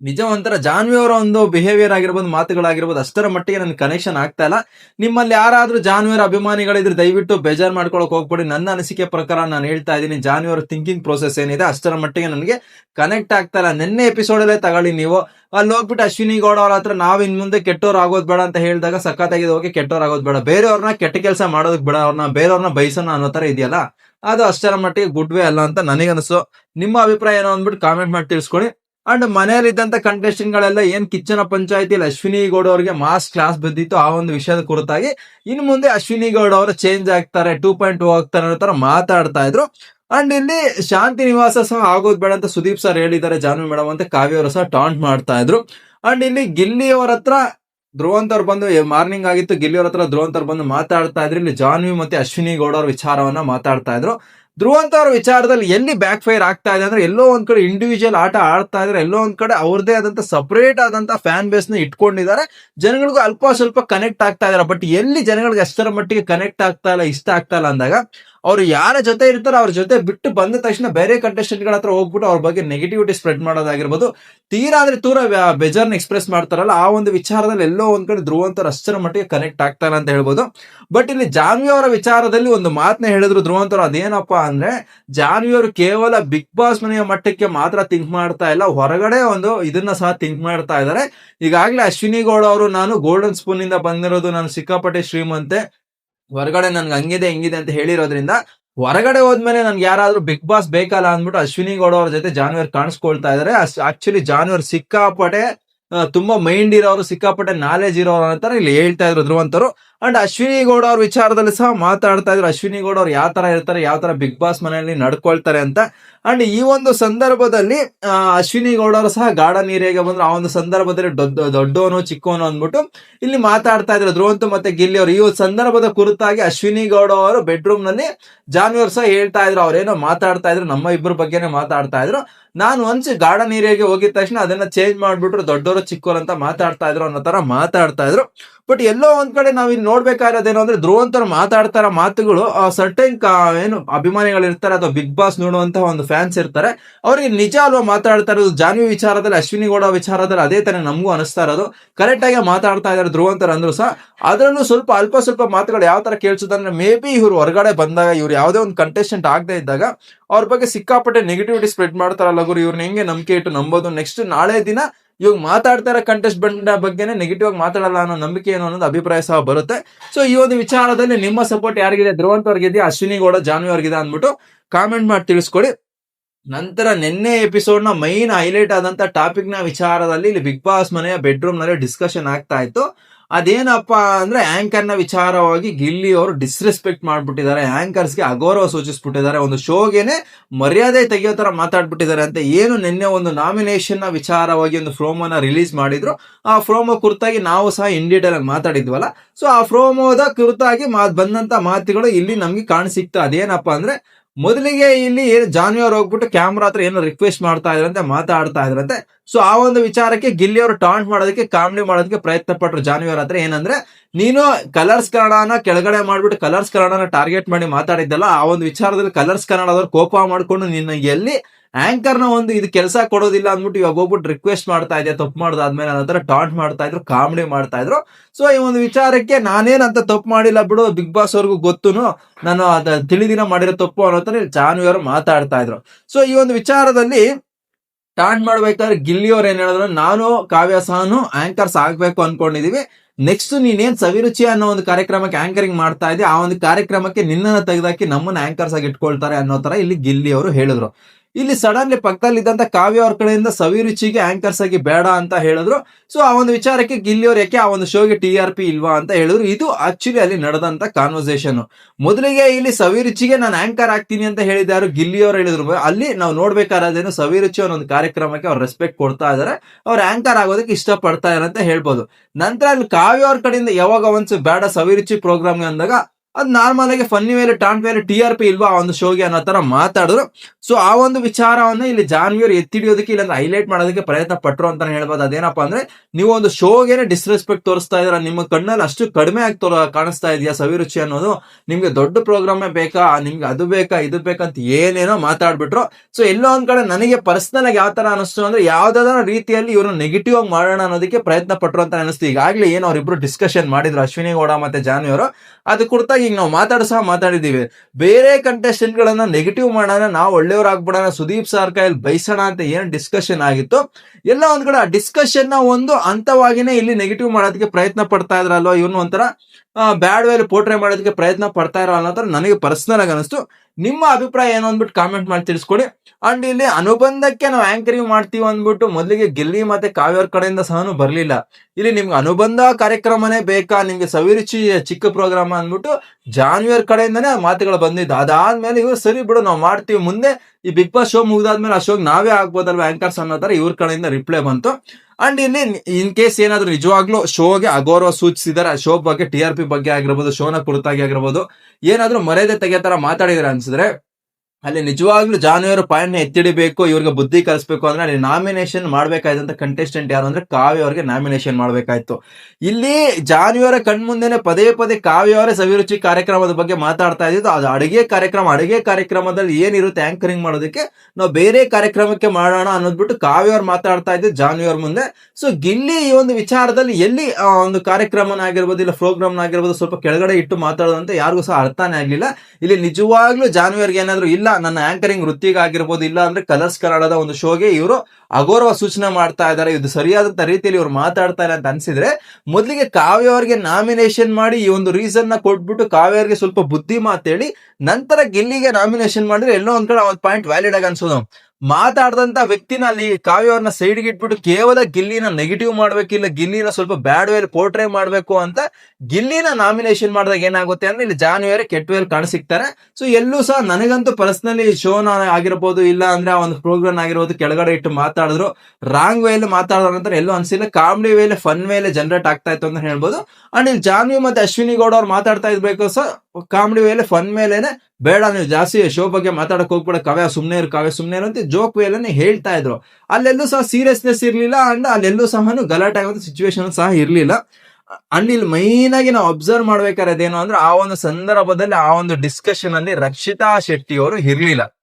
ನಿಜ ಒಂಥರ ಜಾನ್ವಿ ಅವರ ಒಂದು ಬಿಹೇವಿಯರ್ ಆಗಿರ್ಬೋದು ಮಾತುಗಳಾಗಿರ್ಬೋದು ಅಷ್ಟರ ಮಟ್ಟಿಗೆ ನನ್ನ ಕನೆಕ್ಷನ್ ಆಗ್ತಾ ಇಲ್ಲ. ನಿಮ್ಮಲ್ಲಿ ಯಾರಾದ್ರೂ ಜಾನ್ವಿಯರ್ ಅಭಿಮಾನಿಗಳಿದ್ರೆ ದಯವಿಟ್ಟು ಬೇಜಾರ್ ಮಾಡ್ಕೊಳಕ್ ಹೋಗ್ಬೇಡಿ. ನನ್ನ ಅನಿಸಿಕೆ ಪ್ರಕಾರ ನಾನು ಹೇಳ್ತಾ ಇದ್ದೀನಿ ಜಾನ್ವಿಯರ್ ಥಿಂಕಿಂಗ್ ಪ್ರೋಸೆಸ್ ಏನಿದೆ, ಅಷ್ಟರ ಮಟ್ಟಿಗೆ ನನಗೆ ಕನೆಕ್ಟ್ ಆಗ್ತಾ ಇಲ್ಲ. ನಿನ್ನೆ ಎಪಿಸೋಡ್ ಅಲ್ಲೇ ತಗೊಳ್ಳಿ ನೀವು. ಅಲ್ಲಿ ಹೋಗ್ಬಿಟ್ಟು ಅಶ್ವಿನಿ ಗೌಡ ಅವ್ರ ಹತ್ರ ನಾವ್ ಇನ್ ಮುಂದೆ ಕೆಟ್ಟವ್ರು ಆಗೋದ್ ಬೇಡ ಅಂತ ಹೇಳಿದಾಗ ಸಖತ್ತಾಗಿ ಹೋಗಿ ಕೆಟ್ಟವ್ರು ಆಗೋದ್ ಬೇಡ. ಬೇರೆಯವ್ರನ್ನ ಕೆಟ್ಟ ಕೆಲಸ ಮಾಡೋದಕ್ ಬೇಡ, ಅವ್ರನ್ನ ಬೇರೆಯವ್ರನ್ನ ಬೈಸೋಣ ಅನ್ನೋ ತರ ಇದೆಯಲ್ಲ? ಅದು ಅಷ್ಟರ ಮಟ್ಟಿಗೆ ಗುಡ್ ವೇ ಅಲ್ಲ ಅಂತ ನನಗನ್ಸು ನಿಮ್ಮ ಅಭಿಪ್ರಾಯ ಏನೋ ಅಂದ್ಬಿಟ್ಟು ಕಾಮೆಂಟ್ ಮಾಡಿ ತಿಳಿಸ್ಕೊಳ್ಳಿ. ಅಂಡ್ ಮನೆಯಲ್ಲಿ ಇದ್ದಂತ ಕಂಟೆಸ್ಟೆಂಟ್ ಗಳೆಲ್ಲ ಏನ್ ಕಿಚ್ಚನ ಪಂಚಾಯತಿಯಲ್ಲಿ ಅಶ್ವಿನಿ ಗೌಡ ಅವರಿಗೆ ಮಾಸ್ ಕ್ಲಾಸ್ ಬಿದ್ದಿತ್ತು, ಆ ಒಂದು ವಿಷಯದ ಕುರಿತಾಗಿ. ಇನ್ನು ಮುಂದೆ ಅಶ್ವಿನಿ ಗೌಡ ಅವರು ಚೇಂಜ್ ಆಗ್ತಾರೆ ಟೂ ಪಾಯಿಂಟ್ ಟೂ ಆಗ್ತಾರೆ ಅನ್ನೋ ತರ ಮಾತಾಡ್ತಾ ಇದ್ರು. ಅಂಡ್ ಇಲ್ಲಿ ಶಾಂತಿ ನಿವಾಸ ಸಹ ಆಗೋದ್ ಬೇಡ ಅಂತ ಸುದೀಪ್ ಸರ್ ಹೇಳಿದ್ದಾರೆ ಜಾನ್ವಿ ಮೇಡಮ್ ಅಂತ ಕಾವ್ಯ ಅವರು ಸಹ ಟಾಂಟ್ ಮಾಡ್ತಾ ಇದ್ರು. ಅಂಡ್ ಇಲ್ಲಿ ಗಿಲ್ಲಿ ಅವರ ಹತ್ರ ಧ್ರುವಂತ್ ಅವ್ರು ಬಂದು ಮಾರ್ನಿಂಗ್ ಆಗಿತ್ತು ಗಿಲ್ಲಿಯವ್ರ ಹತ್ರ ಧ್ರುವಂತರ್ ಬಂದು ಮಾತಾಡ್ತಾ ಇದ್ರು, ಇಲ್ಲಿ ಜಾನ್ವಿ ಮತ್ತೆ ಅಶ್ವಿನಿ ಗೌಡ ಅವ್ರ ವಿಚಾರವನ್ನ ಮಾತಾಡ್ತಾ ಇದ್ರು. ಧ್ರುವಂತರ್ ವಿಚಾರದಲ್ಲಿ ಎಲ್ಲಿ ಬ್ಯಾಕ್ ಫೈರ್ ಆಗ್ತಾ ಇದೆ ಅಂದ್ರೆ, ಎಲ್ಲೋ ಒಂದ್ ಕಡೆ ಇಂಡಿವಿಜುವಲ್ ಆಟ ಆಡ್ತಾ ಇದ್ರೆ, ಎಲ್ಲೋ ಒಂದ್ ಕಡೆ ಅವ್ರದೇ ಆದಂತ ಸಪರೇಟ್ ಆದಂತ ಫ್ಯಾನ್ ಬೇಸ್ನ ಇಟ್ಕೊಂಡಿದ್ದಾರೆ. ಜನಗಳಿಗೂ ಅಲ್ಪ ಸ್ವಲ್ಪ ಕನೆಕ್ಟ್ ಆಗ್ತಾ ಇದಾರೆ ಬಟ್ ಎಲ್ಲಿ ಜನಗಳಿಗೆ ಅಷ್ಟರ ಮಟ್ಟಿಗೆ ಕನೆಕ್ಟ್ ಆಗ್ತಾ ಇಲ್ಲ, ಇಷ್ಟ ಆಗ್ತಾ ಇಲ್ಲ ಅಂದಾಗ ಅವ್ರು ಯಾರ ಜೊತೆ ಇರ್ತಾರೋ ಅವ್ರ ಜೊತೆ ಬಿಟ್ಟು ಬಂದ ತಕ್ಷಣ ಬೇರೆ ಕಂಟೆಸ್ಟೆಂಟ್ಗಳ ಗಳ ಹತ್ರ ಹೋಗ್ಬಿಟ್ಟು ಅವ್ರ ಬಗ್ಗೆ ನೆಗೆಟಿವಿಟಿ ಸ್ಪ್ರೆಡ್ ಮಾಡೋದಾಗಿರ್ಬೋದು. ತೀರಾ ಅಂದ್ರೆ ತೂರ ಬೇಜಾರ್ನ ಎಕ್ಸ್ಪ್ರೆಸ್ ಮಾಡ್ತಾರಲ್ಲ, ಆ ಒಂದು ವಿಚಾರದಲ್ಲಿ ಎಲ್ಲೋ ಒಂದ್ ಕಡೆ ಧ್ರುವಂತರ ಅಷ್ಟರ ಮಟ್ಟಿಗೆ ಕನೆಕ್ಟ್ ಆಗ್ತಾನ ಅಂತ ಹೇಳ್ಬೋದು. ಬಟ್ ಇಲ್ಲಿ ಜಾನ್ವಿ ಅವರ ವಿಚಾರದಲ್ಲಿ ಒಂದು ಮಾತನ್ನ ಹೇಳಿದ್ರು ಧ್ರುವಂತರು, ಅದೇನಪ್ಪಾ ಅಂದ್ರೆ ಜಾನ್ವಿ ಅವರು ಕೇವಲ ಬಿಗ್ ಬಾಸ್ ಮನೆಯ ಮಟ್ಟಕ್ಕೆ ಮಾತ್ರ ಥಿಂಕ್ ಮಾಡ್ತಾ ಇಲ್ಲ, ಹೊರಗಡೆ ಒಂದು ಇದನ್ನ ಸಹ ಥಿಂಕ್ ಮಾಡ್ತಾ ಇದ್ದಾರೆ. ಈಗಾಗಲೇ ಅಶ್ವಿನಿ ಗೌಡ ಅವರು, ನಾನು ಗೋಲ್ಡನ್ ಸ್ಪೂನ್ ಇಂದ ಬಂದಿರೋದು, ನಾನು ಸಿಕ್ಕಾಪಟ್ಟೆ ಶ್ರೀಮಂತೆ. ಹೊರಗಡೆ ನನ್ಗೆ ಹಂಗಿದೆ, ಹಿಂಗಿದೆ ಅಂತ ಹೇಳಿರೋದ್ರಿಂದ ಹೊರಗಡೆ ಹೋದ್ಮೇಲೆ ನನ್ಗೆ ಯಾರಾದ್ರೂ ಬಿಗ್ ಬಾಸ್ ಬೇಕಲ್ಲ ಅಂದ್ಬಿಟ್ಟು ಅಶ್ವಿನಿ ಗೌಡ ಅವ್ರ ಜೊತೆ ಜಾನ್ವರ್ ಕಾಣಿಸ್ಕೊಳ್ತಾ ಇದಾರೆ. ಆಕ್ಚುಲಿ ಜಾನ್ವರ್ ಸಿಕ್ಕಾಪಟ್ಟೆ ತುಂಬಾ ಮೈಂಡ್ ಇರೋರು, ಸಿಕ್ಕಾಪಟ್ಟೆ ನಾಲೆಜ್ ಇರೋರು ಅಂತಾರೆ ಇಲ್ಲಿ ಹೇಳ್ತಾ ಇದ್ರು ಧ್ರುವಂತರು. ಅಂಡ್ ಅಶ್ವಿನಿ ಗೌಡ ಅವ್ರ ವಿಚಾರದಲ್ಲಿ ಸಹ ಮಾತಾಡ್ತಾ ಇದ್ರು. ಅಶ್ವಿನಿ ಗೌಡ ಅವ್ರು ಯಾವ ತರ ಇರ್ತಾರೆ, ಯಾವ ತರ ಬಿಗ್ ಬಾಸ್ ಮನೆಯಲ್ಲಿ ನಡ್ಕೊಳ್ತಾರೆ ಅಂತ. ಅಂಡ್ ಈ ಒಂದು ಸಂದರ್ಭದಲ್ಲಿ ಅಶ್ವಿನಿ ಗೌಡ ಅವರು ಸಹ ಗಾರ್ಡನ್ ಏರಿಯಾಗೆ ಬಂದ್ರು. ಆ ಒಂದು ಸಂದರ್ಭದಲ್ಲಿ ದೊಡ್ಡ, ದೊಡ್ಡವನು ಚಿಕ್ಕವನು ಅಂದ್ಬಿಟ್ಟು ಇಲ್ಲಿ ಮಾತಾಡ್ತಾ ಇದ್ರು. ಧ್ರುವಂತ ಮತ್ತೆ ಗಿಲ್ಲಿ ಅವರು. ಈ ಒಂದು ಸಂದರ್ಭದ ಕುರಿತಾಗಿ ಅಶ್ವಿನಿ ಗೌಡ ಅವರು ಬೆಡ್ರೂಮ್ನಲ್ಲಿ ಜಾನ್ವರ್ ಸಹ ಹೇಳ್ತಾ ಇದ್ರು. ಅವ್ರೇನೋ ಮಾತಾಡ್ತಾ ಇದ್ರು. ನಮ್ಮ ಇಬ್ಬರ ಬಗ್ಗೆನೇ ಮಾತಾಡ್ತಾ ಇದ್ರು. ನಾನು ಒಂದ್ಸಿ ಗಾರ್ಡನ್ ಏರಿಯಾಗೆ ಹೋಗಿದ ತಕ್ಷಣ ಅದನ್ನ ಚೇಂಜ್ ಮಾಡ್ಬಿಟ್ರು ದೊಡ್ಡವರು ಚಿಕ್ಕವರು ಅಂತ ಮಾತಾಡ್ತಾ ಇದ್ರು ಅನ್ನೋ ತರ ಮಾತಾಡ್ತಾ ಇದ್ರು. ಬಟ್ ಎಲ್ಲೋ ಒಂದ್ ಕಡೆ ನಾವ್ ಇಲ್ಲಿ ನೋಡ್ಬೇಕಾಗಿರೋದೇನು ಅಂದ್ರೆ ಧ್ರುವಂತರು ಮಾತಾಡ್ತಾರ ಮಾತುಗಳು ಸರ್ಟೈನ್ ಏನು ಅಭಿಮಾನಿಗಳು ಇರ್ತಾರೆ ಅಥವಾ ಬಿಗ್ ಬಾಸ್ ನೋಡುವಂತಹ ಒಂದು ಫ್ಯಾನ್ಸ್ ಇರ್ತಾರೆ. ಅವ್ರಿಗೆ ನಿಜ ಅಲ್ವಾ ಮಾತಾಡ್ತಾ ಇರೋದು? ಜಾನ್ವಿ ವಿಚಾರದಲ್ಲಿ, ಅಶ್ವಿನಿ ಗೌಡ ವಿಚಾರದಲ್ಲಿ ಅದೇ ತರ ನಮಗೂ ಅನಿಸ್ತಾ ಇರೋದು. ಕರೆಕ್ಟ್ ಆಗಿ ಮಾತಾಡ್ತಾ ಇದ್ದಾರೆ ಧ್ರುವಂತರು ಅಂದ್ರು ಸಹ. ಅದರಲ್ಲೂ ಸ್ವಲ್ಪ ಅಲ್ಪ ಸ್ವಲ್ಪ ಮಾತುಗಳು ಯಾವ ತರ ಕೇಳಿಸೋದಂದ್ರೆ ಮೇ ಬಿ ಇವ್ರು ಹೊರಗಡೆ ಬಂದಾಗ, ಇವ್ರು ಯಾವುದೇ ಒಂದು ಕಂಟೆಸ್ಟೆಂಟ್ ಆಗದೆ ಇದ್ದಾಗ ಅವ್ರ ಬಗ್ಗೆ ಸಿಕ್ಕಾಪಟ್ಟೆ ನೆಗೆಟಿವಿಟಿ ಸ್ಪ್ರೆಡ್ ಮಾಡ್ತಾರಲ್ಲ ಗುರು ಇವ್ರನ್ನ ಹೆಂಗೆ ನಂಬಿಕೆ ಇಟ್ಟು ನಂಬೋದು? ನೆಕ್ಸ್ಟ್ ನಾಳೆ ದಿನ ಇವಾಗ ಮಾತಾಡ್ತಾ ಇರೋ ಕಂಟೆಸ್ಟೆಂಟ್ ಬಗ್ಗೆನೇ ನೆಗೆಟಿವ್ ಆಗಿ ಮಾತಾಡಲ್ಲ ಅನ್ನೋ ನಂಬಿಕೆ ಏನು ಅನ್ನೋದು ಅಭಿಪ್ರಾಯ ಸಹ ಬರುತ್ತೆ. ಸೊ ಈ ಒಂದು ವಿಚಾರದಲ್ಲಿ ನಿಮ್ಮ ಸಪೋರ್ಟ್ ಯಾರಿಗಿದೆ? ಧ್ರುವಂತ್ ಅವ್ರಿಗಿದೆ ಅಶ್ವಿನಿ ಗೌಡ, ಜಾನ್ವಿ ಅವ್ರಿಗಿದೆ ಅಂದ್ಬಿಟ್ಟು ಕಾಮೆಂಟ್ ಮಾಡಿ ತಿಳಿಸ್ಕೊಡಿ. ನಂತರ ನಿನ್ನೆ ಎಪಿಸೋಡ್ನ ಮೈನ್ ಹೈಲೈಟ್ ಆದಂತ ಟಾಪಿಕ್ನ ವಿಚಾರದಲ್ಲಿ ಇಲ್ಲಿ ಬಿಗ್ ಬಾಸ್ ಮನೆಯ ಬೆಡ್ರೂಮ್ನಲ್ಲಿ ಡಿಸ್ಕಷನ್ ಆಗ್ತಾ ಇತ್ತು. ಅದೇನಪ್ಪಾ ಅಂದ್ರೆ ಆಂಕರ್ನ ವಿಚಾರವಾಗಿ ಗಿಲ್ಲಿ ಅವರು ಡಿಸ್ರೆಸ್ಪೆಕ್ಟ್ ಮಾಡ್ಬಿಟ್ಟಿದ್ದಾರೆ ಆಂಕರ್ಸ್ಗೆ ಅಗೌರವ ಸೂಚಿಸ್ಬಿಟ್ಟಿದ್ದಾರೆ, ಒಂದು ಶೋಗೆನೆ ಮರ್ಯಾದೆ ತೆಗೆಯೋ ತರ ಮಾತಾಡ್ಬಿಟ್ಟಿದ್ದಾರೆ ಅಂತ ಏನು ನಿನ್ನೆ ಒಂದು ನಾಮಿನೇಷನ್ನ ವಿಚಾರವಾಗಿ ಒಂದು ಫ್ರೋಮೋನ ರಿಲೀಸ್ ಮಾಡಿದ್ರು. ಆ ಫ್ರೋಮೋ ಕುರಿತಾಗಿ ನಾವು ಸಹ ಇನ್ ಡೀಟೇಲ್ ಆಗಿ ಮಾತಾಡಿದ್ವಲ್ಲ. ಸೊ ಆ ಫ್ರೋಮೋದ ಕುರಿತಾಗಿ ಮಾತ್ ಬಂದಂತ ಮಾತುಗಳು ಇಲ್ಲಿ ನಮ್ಗೆ ಕಾಣಿಸಿಕ್ತು ಅದೇನಪ್ಪ ಅಂದ್ರೆ ಮೊದಲಿಗೆ ಇಲ್ಲಿ ಜಾನ್ವಿ ಅವ್ರು ಹೋಗ್ಬಿಟ್ಟು ಕ್ಯಾಮ್ರಾ ಹತ್ರ ಏನೋ ರಿಕ್ವೆಸ್ಟ್ ಮಾಡ್ತಾ ಇದ್ರಂತೆ ಮಾತಾಡ್ತಾ ಇದ್ರಂತೆ ಸೊ ಆ ಒಂದು ವಿಚಾರಕ್ಕೆ ಗಿಲ್ಲಿ ಅವರು ಟಾಂಟ್ ಮಾಡೋದಕ್ಕೆ ಕಾಮಿಡಿ ಮಾಡೋದಕ್ಕೆ ಪ್ರಯತ್ನ ಪಟ್ರು ಜಾನ್ವಿ ಅವ್ರ ಹತ್ರ. ಏನಂದ್ರೆ, ನೀನು ಕಲರ್ಸ್ ಕನ್ನಡನ ಕೆಳಗಡೆ ಮಾಡ್ಬಿಟ್ಟು ಕಲರ್ಸ್ ಕನ್ನಡನ ಟಾರ್ಗೆಟ್ ಮಾಡಿ ಮಾತಾಡಿದ್ದಲ್ಲ, ಆ ಒಂದು ವಿಚಾರದಲ್ಲಿ ಕಲರ್ಸ್ ಕನ್ನಡದವ್ರು ಕೋಪ ಮಾಡ್ಕೊಂಡು ನಿನ್ನ ಎಲ್ಲಿ ಆಂಕರ್ ಒಂದು ಇದು ಕೆಲಸ ಕೊಡೋದಿಲ್ಲ ಅಂದ್ಬಿಟ್ಟು ಇವಾಗ ಹೋಗ್ಬಿಟ್ಟು ರಿಕ್ವೆಸ್ಟ್ ಮಾಡ್ತಾ ಇದೆ ತಪ್ಪು ಮಾಡ್ದಾದ್ಮೇಲೆ ನನ್ನ ಹತ್ರ ಟಾಂಟ್ ಮಾಡ್ತಾ ಇದ್ರು, ಕಾಮಿಡಿ ಮಾಡ್ತಾ ಇದ್ರು. ಸೊ ಈ ಒಂದು ವಿಚಾರಕ್ಕೆ ನಾನೇನಂತ ತಪ್ಪು ಮಾಡಿಲ್ಲ ಬಿಡು ಬಿಗ್ ಬಾಸ್ ಅವ್ರಿಗೂ ಗೊತ್ತು ನಾನು ಅದ ತಿಳಿದಿನ ಮಾಡಿರೋ ತಪ್ಪು ಅನ್ನೋ ತರ ಮಾತಾಡ್ತಾ ಇದ್ರು. ಸೊ ಈ ಒಂದು ವಿಚಾರದಲ್ಲಿ ಟಾಂಟ್ ಮಾಡ್ಬೇಕಾದ್ರೆ ಗಿಲ್ಲಿ ಅವ್ರು ಏನ್ ಹೇಳಿದ್ರು, ನಾನು, ಕಾವ್ಯ ಸಹನು ಆಂಕರ್ಸ್ ಆಗ್ಬೇಕು ಅನ್ಕೊಂಡಿದೀವಿ. ನೆಕ್ಸ್ಟ್ ನೀನೇನ್ ಸವಿರುಚಿ ಅನ್ನೋ ಒಂದು ಕಾರ್ಯಕ್ರಮಕ್ಕೆ ಆಂಕರಿಂಗ್ ಮಾಡ್ತಾ ಇದ್ದೆ ಆ ಒಂದು ಕಾರ್ಯಕ್ರಮಕ್ಕೆ ನಿನ್ನನ್ನು ತೆಗೆದಾಕಿ ನಮ್ಮನ್ನ ಆಂಕರ್ಸ್ ಆಗಿ ಇಟ್ಕೊಳ್ತಾರೆ ಅನ್ನೋ ತರ ಇಲ್ಲಿ ಗಿಲ್ಲಿ ಅವರು ಹೇಳಿದ್ರು. ಇಲ್ಲಿ ಸಡನ್ಲಿ ಪಕ್ಕದಲ್ಲಿ ಇದ್ದಂತ ಕಾವ್ಯ ಅವ್ರ ಕಡೆಯಿಂದ ಸವಿರುಚಿಗೆ ಆಂಕರ್ಸ್ ಆಗಿ ಬೇಡ ಅಂತ ಹೇಳಿದ್ರು. ಸೊ ಆ ಒಂದು ವಿಚಾರಕ್ಕೆ ಗಿಲ್ಲಿ ಅವ್ರು ಯಾಕೆ ಆ ಒಂದು ಶೋಗೆ ಟಿ ಆರ್ ಪಿ ಇಲ್ವಾ ಅಂತ ಹೇಳಿದ್ರು. ಇದು ಆಕ್ಚುಲಿ ಅಲ್ಲಿ ನಡೆದಂತ ಕಾನ್ವರ್ಸೇಷನ್ ಮೊದಲಿಗೆ ಇಲ್ಲಿ ಸವಿರುಚಿಗೆ ನಾನು ಆಂಕರ್ ಆಗ್ತೀನಿ ಅಂತ ಹೇಳಿದಾರು ಗಿಲ್ಲಿ ಅವ್ರು ಹೇಳಿದ್ರು. ಅಲ್ಲಿ ನಾವು ನೋಡ್ಬೇಕಾದೇನು ಸವಿರುಚಿ ಅನ್ನೋ ಒಂದು ಕಾರ್ಯಕ್ರಮಕ್ಕೆ ಅವ್ರು ರೆಸ್ಪೆಕ್ಟ್ ಕೊಡ್ತಾ ಇದಾರೆ. ಅವ್ರು ಆಂಕರ್ ಆಗೋದಕ್ಕೆ ಇಷ್ಟಪಡ್ತಾ ಇದಾರೆ ಅಂತ ಹೇಳ್ಬೋದು. ನಂತರ ಅಲ್ಲಿ ಕಾವ್ಯ ಅವ್ರ ಕಡೆಯಿಂದ ಯಾವಾಗ ಒಂದ್ಸ ಬೇಡ ಸವಿರುಚಿ ಪ್ರೋಗ್ರಾಮ್ ಅಂದಾಗ ಅದ್ ನಾರ್ಮಲ್ ಆಗಿ ಫನ್ನಿ ಮೇಲೆ ಟಾಂಟ್ ಮೇಲೆ ಟಿ ಆರ್ ಪಿ ಇಲ್ವಾ ಆ ಒಂದು ಶೋಗೆ ಅನ್ನೋ ತರ ಮಾತಾಡಿದ್ರು. ಸೊ ಆ ಒಂದು ವಿಚಾರವನ್ನ ಇಲ್ಲಿ ಜಾನ್ವಿಯರ್ ಎತ್ತಿಡಿಯೋದಕ್ಕೆ ಇಲ್ಲಾಂದ್ರೆ ಹೈಲೈಟ್ ಮಾಡೋದಕ್ಕೆ ಪ್ರಯತ್ನ ಪಟ್ರು ಅಂತಾನೆ ಹೇಳ್ಬೋದು. ಅದೇನಪ್ಪ ಅಂದ್ರೆ, ನೀವು ಒಂದು ಶೋಗೆ ಡಿಸ್ರೆಸ್ಪೆಕ್ಟ್ ತೋರಿಸ್ತಾ ಇದ್ರ ನಿಮ್ಮ ಕಣ್ಣಲ್ಲಿ ಅಷ್ಟು ಕಡಿಮೆ ಆಗಿ ತೋರ, ಕಾಣಿಸ್ತಾ ಇದೆಯಾ ಸವಿರುಚಿ ಅನ್ನೋದು, ನಿಮ್ಗೆ ದೊಡ್ಡ ಪ್ರೋಗ್ರಾಮೇ ಬೇಕಾ, ನಿಮ್ಗೆ ಅದು ಬೇಕಾ, ಇದು ಬೇಕಂತ ಏನೇನೋ ಮಾತಾಡ್ಬಿಟ್ರು. ಸೊ ಎಲ್ಲೋ ಒಂದ್ ಕಡೆ ನನಗೆ ಪರ್ಸನಲ್ ಆಗಿ ಯಾವ ತರ ಅನಿಸ್ತು ಅಂದ್ರೆ, ಯಾವ್ದಾದ್ರು ರೀತಿಯಲ್ಲಿ ಇವರು ನೆಗೆಟಿವ್ ಆಗಿ ಮಾಡೋಣ ಅನ್ನೋದಕ್ಕೆ ಪ್ರಯತ್ನ ಪಟ್ರು ಅಂತ ಅನಿಸ್ತು. ಈಗಾಗಲೇ ಏನು ಅವ್ರಿಬ್ರು ಡಿಸ್ಕಷನ್ ಮಾಡಿದ್ರು, ಅಶ್ವಿನಿ ಗೌಡ ಮತ್ತೆ ಜಾನ್ವಿ ಅವರು ಅದು ಕುರಿತಾಗಿ ಈಗ ನಾವು ಮಾತಾಡಿಸ ಸಹ ಮಾತಾಡಿದೀವಿ ಬೇರೆ ಕಂಟೆಸ್ಟೆಂಟ್ ಗಳನ್ನ ನೆಗೆಟಿವ್ ಮಾಡೋಣ, ನಾವು ಒಳ್ಳೆಯವ್ರಾಗ್ಬಿಡೋಣ, ಸುದೀಪ್ ಸರ್ ಕೈಯಲ್ಲಿ ಬೈಸೋಣ ಅಂತ ಏನ್ ಡಿಸ್ಕಷನ್ ಆಗಿತ್ತು? ಎಲ್ಲ ಒಂದ್ ಕಡೆ ಆ ಡಿಸ್ಕಷನ್ನ ಒಂದು ಹಂತವಾಗಿನೇ ಇಲ್ಲಿ ನೆಗೆಟಿವ್ ಮಾಡೋದಕ್ಕೆ ಪ್ರಯತ್ನ ಪಡ್ತಾ ಇದ್ರಲ್ವ ಇವನು ಒಂಥರ? ಬ್ಯಾಡ್ ವೇಲಿ ಪೋರ್ಟ್ರೇ ಮಾಡೋದಕ್ಕೆ ಪ್ರಯತ್ನ ಪಡ್ತಾ ಇರೋ ಅನ್ನೋದ್ರ ನನಗೆ ಪರ್ಸನಲ್ ಆಗಿ ಅನಿಸ್ತು ನಿಮ್ಮ ಅಭಿಪ್ರಾಯ ಏನು ಅಂದ್ಬಿಟ್ಟು ಕಾಮೆಂಟ್ ಮಾಡಿ ತಿಳಿಸ್ಕೊಡಿ. ಅಂಡ್ ಇಲ್ಲಿ ಅನುಬಂಧಕ್ಕೆ ನಾವು ಆಂಕರಿಂಗ್ ಮಾಡ್ತೀವಿ ಅಂದ್ಬಿಟ್ಟು ಮೊದಲಿಗೆ ಗಿಲ್ಲಿ ಮತ್ತೆ ಕಾವ್ಯವ್ರ ಕಡೆಯಿಂದ ಸಹ ಬರಲಿಲ್ಲ. ಇಲ್ಲಿ ನಿಮ್ಗೆ ಅನುಬಂಧ ಕಾರ್ಯಕ್ರಮನೇ ಬೇಕಾ? ನಿಮ್ಗೆ ಸವಿರುಚಿ ಚಿಕ್ಕ ಪ್ರೋಗ್ರಾಮ್ ಅಂದ್ಬಿಟ್ಟು ಜಾನ್ವಿಯರ್ ಕಡೆಯಿಂದನೇ ಮಾತುಗಳು ಬಂದಿದ್ದು. ಅದಾದ್ಮೇಲೆ ಇವ್ರು ಸರಿ ಬಿಡು, ನಾವು ಮಾಡ್ತೀವಿ ಮುಂದೆ. ಈ ಬಿಗ್ ಬಾಸ್ ಶೋ ಮುಗಿದಾದ್ಮೇಲೆ ಆ ಶೋಗ್ ನಾವೇ ಆಗ್ಬೋದಲ್ವ? ಆಂಕರ್ಸ್ ಅನ್ನೋ ತರ ಇವ್ರ ಕಡೆಯಿಂದ ರಿಪ್ಲೈ ಬಂತು. ಅಂಡ್ ಇಲ್ಲಿ ಇನ್ ಕೇಸ್ ಏನಾದ್ರು ನಿಜವಾಗ್ಲೂ ಶೋಗೆ ಅಗೌರವ ಸೂಚಿಸಿದಾರೆ ಶೋ ಬಗ್ಗೆ ಟಿ ಆರ್ ಪಿ ಬಗ್ಗೆ ಆಗಿರ್ಬೋದು ಶೋನ ಕುರಿತಾಗಿ ಆಗಿರ್ಬೋದು, ಏನಾದ್ರು ಮರ್ಯಾದೆ ತೆಗೆಯೋ ತರ ಮಾತಾಡಿದ್ರೆ ಅನ್ಸಿದ್ರೆ ಅಲ್ಲಿ ನಿಜವಾಗ್ಲೂ ಜಾನುವಾರು ಪಾಯಿಂಟ್ ಎತ್ತಿಡಿಬೇಕು, ಇವ್ರಿಗೆ ಬುದ್ಧಿ ಕಲಿಸ್ಬೇಕು ಅಂದ್ರೆ ಅಲ್ಲಿ ನಾಮಿನೇಷನ್ ಮಾಡ್ಬೇಕಾಯ್ತಂತ ಕಂಟೆಸ್ಟೆಂಟ್ ಯಾರು ಅಂದ್ರೆ ಕಾವ್ಯ ಅವ್ರಿಗೆ ನಾಮಿನೇಷನ್ ಮಾಡ್ಬೇಕಾಯ್ತು. ಇಲ್ಲಿ ಜಾನುವಾರ ಕಣ್ಮುಂದೆನೆ ಪದೇ ಪದೇ ಕಾವ್ಯ ಅವರೇ ಸವಿರುಚಿ ಕಾರ್ಯಕ್ರಮದ ಬಗ್ಗೆ ಮಾತಾಡ್ತಾ ಇದ್ದು ಅದು ಅಡುಗೆ ಕಾರ್ಯಕ್ರಮ, ಅಡುಗೆ ಕಾರ್ಯಕ್ರಮದಲ್ಲಿ ಏನಿರುತ್ತೆ ಆಂಕರಿಂಗ್ ಮಾಡೋದಕ್ಕೆ, ನಾವು ಬೇರೆ ಕಾರ್ಯಕ್ರಮಕ್ಕೆ ಮಾಡೋಣ ಅನ್ನೋದ್ಬಿಟ್ಟು ಕಾವ್ಯ ಅವ್ರು ಮಾತಾಡ್ತಾ ಇದ್ದು ಜಾನುವಾರ ಮುಂದೆ. ಸೊ ಗಿಲ್ಲಿ ಈ ಒಂದು ವಿಚಾರದಲ್ಲಿ ಎಲ್ಲಿ ಒಂದು ಕಾರ್ಯಕ್ರಮನ ಆಗಿರ್ಬೋದು, ಇಲ್ಲ ಪ್ರೋಗ್ರಾಮ್ ಆಗಿರ್ಬೋದು ಸ್ವಲ್ಪ ಕೆಳಗಡೆ ಇಟ್ಟು ಮಾತಾಡೋದಂತ ಯಾರಿಗೂ ಸಹ ಅರ್ಥನೇ ಆಗ್ಲಿಲ್ಲ. ಇಲ್ಲಿ ನಿಜವಾಗ್ಲೂ ಜಾನುವಾರಿಗೆ ಏನಾದ್ರು ಇಲ್ಲ ನನ್ನ ಆಂಕರಿಂಗ್ ವೃತ್ತಿಗೆ ಆಗಿರ್ಬೋದು, ಇಲ್ಲ ಅಂದ್ರೆ ಕಲರ್ಸ್ ಕನ್ನಡದ ಒಂದು ಶೋಗೆ ಇವರು ಅಗೌರವ ಸೂಚನೆ ಮಾಡ್ತಾ ಇದ್ದಾರೆ. ಇದು ಸರಿಯಾದಂತ ರೀತಿಯಲ್ಲಿ ಇವ್ರು ಮಾತಾಡ್ತಾರೆ ಅಂತ ಅನ್ಸಿದ್ರೆ ಮೊದಲಿಗೆ ಕಾವ್ಯ ಅವರಿಗೆ ನಾಮಿನೇಷನ್ ಮಾಡಿ ಈ ಒಂದು ರೀಸನ್ನ ಕೊಟ್ಬಿಟ್ಟು ಕಾವ್ಯ ಅವರಿಗೆ ಸ್ವಲ್ಪ ಬುದ್ಧಿ ಮಾತೇಳಿ ನಂತರ ಗಿಲ್ಲಿಗೆ ನಾಮಿನೇಷನ್ ಮಾಡಿದ್ರೆ ಎಲ್ಲೋ ಒಂದ್ ಕಡೆ ಒಂದು ಪಾಯಿಂಟ್ ವ್ಯಾಲಿಡ್ ಆಗಿ ಅನ್ಸೋದು. ಮಾತಾಡ್ದಂತ ವ್ಯಕ್ತಿನ ಅಲ್ಲಿ ಕಾವ್ಯ ಅವ್ರನ್ನ ಸೈಡ್ಗೆ ಇಟ್ಬಿಟ್ಟು ಕೇವಲ ಗಿಲ್ಲಿನ ನೆಗೆಟಿವ್ ಮಾಡ್ಬೇಕಿಲ್ಲ, ಗಿಲ್ಲಿನ ಸ್ವಲ್ಪ ಬ್ಯಾಡ್ ವೇಲ್ ಪೋರ್ಟ್ರೇ ಮಾಡ್ಬೇಕು ಅಂತ ಗಿಲ್ಲಿನ ನಾಮಿನೇಷನ್ ಮಾಡಿದಾಗ ಏನಾಗುತ್ತೆ ಅಂದ್ರೆ ಇಲ್ಲಿ ಜಾನ್ವೇರಿ ಕೆಟ್ಟ ವೇಲ್ ಕಾಣಿಸಿಕ್ತಾರೆ ಸೊ ಎಲ್ಲೂ ಸಹ ನನಗಂತೂ ಪರ್ಸನಲಿ ಶೋನ ಆಗಿರ್ಬೋದು, ಇಲ್ಲ ಅಂದ್ರೆ ಆ ಒಂದು ಪ್ರೋಗ್ರಾಮ್ ಆಗಿರ್ಬೋದು, ಕೆಳಗಡೆ ಇಟ್ಟು ಮಾತಾಡಿದ್ರು ರಾಂಗ್ ವೇಲ್ ಮಾತಾಡಿದ್ರು ನಂತರ ಎಲ್ಲೂ ಅನ್ಸಿಲ್ಲ. Comedy value fun value generate ಆಗ್ತಾ ಇತ್ತು ಅಂತ ಹೇಳ್ಬೋದು. ಅಂಡ್ ಇಲ್ಲಿ ಜಾನ್ವಿ ಮತ್ತೆ ಅಶ್ವಿನಿ ಗೌಡ ಅವ್ರು ಮಾತಾಡ್ತಾ ಇರ್ಬೇಕು ಸಹ ಕಾಮಿಡಿ ವೇಲೆ ಫನ್ ಮೇಲೆನೆ, ಬೇಡ, ನೀವು ಜಾಸ್ತಿ ಶೋ ಬಗ್ಗೆ ಮಾತಾಡಕ್ ಹೋಗ್ಬೇಡ, ಕಾವ್ಯ ಸುಮ್ನೆ ಇರು, ಕಾವ್ಯ ಸುಮ್ನೆ ಇರು ಅಂತ ಜೋಕ್ ವೇಲೆನೆ ಹೇಳ್ತಾ ಇದ್ರು. ಅಲ್ಲೆಲ್ಲೂ ಸಹ ಸೀರಿಯಸ್ನೆಸ್ ಇರ್ಲಿಲ್ಲ ಅಂಡ್ ಅಲ್ಲೆಲ್ಲೂ ಸಹ ಗಲಾಟೆ ಆಗುವಂತ ಸಿಚುವೇಶನ್ ಸಹ ಇರ್ಲಿಲ್ಲ. ಅಂಡ್ ಇಲ್ಲಿ ಮೈನ್ ಆಗಿ ನಾವು ಅಬ್ಸರ್ವ್ ಮಾಡ್ಬೇಕಾದ್ರೆ ಅದೇನು ಅಂದ್ರೆ, ಆ ಒಂದು ಸಂದರ್ಭದಲ್ಲಿ, ಆ ಒಂದು ಡಿಸ್ಕಷನ್ ಅಲ್ಲಿ ರಕ್ಷಿತಾ ಶೆಟ್ಟಿ ಅವರು ಇರ್ಲಿಲ್ಲ.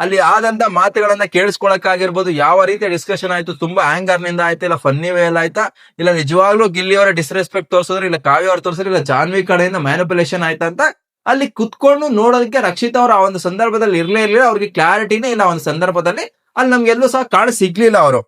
ಅಲ್ಲಿ ಆದಂತ ಮಾತುಗಳನ್ನ ಕೇಳಿಸ್ಕೊಳಕ್ಕಾಗಿರ್ಬೋದು. ಯಾವ ರೀತಿಯ ಡಿಸ್ಕಷನ್ ಆಯ್ತು? ತುಂಬಾ ಆಂಗರ್ನಿಂದ ಆಯ್ತಾ? ಇಲ್ಲ ಫನ್ನಿ ವೇಲ್ ಆಯ್ತಾ? ಇಲ್ಲ ನಿಜವಾಗ್ಲೂ ಗಿಲ್ಲಿ ಅವರ ಡಿಸ್ರೆಸ್ಪೆಕ್ಟ್ ತೋರಿಸಿದ್ರು, ಇಲ್ಲ ಕಾವ್ಯ ಅವ್ರು ತೋರಿಸಿದ್ರು, ಇಲ್ಲ ಜಾನ್ವಿ ಕಡೆಯಿಂದ ಮ್ಯಾನಿಪುಲೇಷನ್ ಆಯ್ತಾ ಅಂತ ಅಲ್ಲಿ ಕುತ್ಕೊಂಡು ನೋಡೋದಕ್ಕೆ ರಕ್ಷಿತ್ ಅವರ ಆ ಒಂದು ಸಂದರ್ಭದಲ್ಲಿ ಇರ್ಲೇ ಇರ್ಲಿಲ್ಲ. ಅವ್ರಿಗೆ ಕ್ಲಾರಿಟಿನೇ ಇಲ್ಲ ಒಂದು ಸಂದರ್ಭದಲ್ಲಿ. ಅಲ್ಲಿ ನಮ್ಗೆಲ್ಲೂ ಸಹ ಕಾಣ ಸಿಗ್ಲಿಲ್ಲ ಅವರು.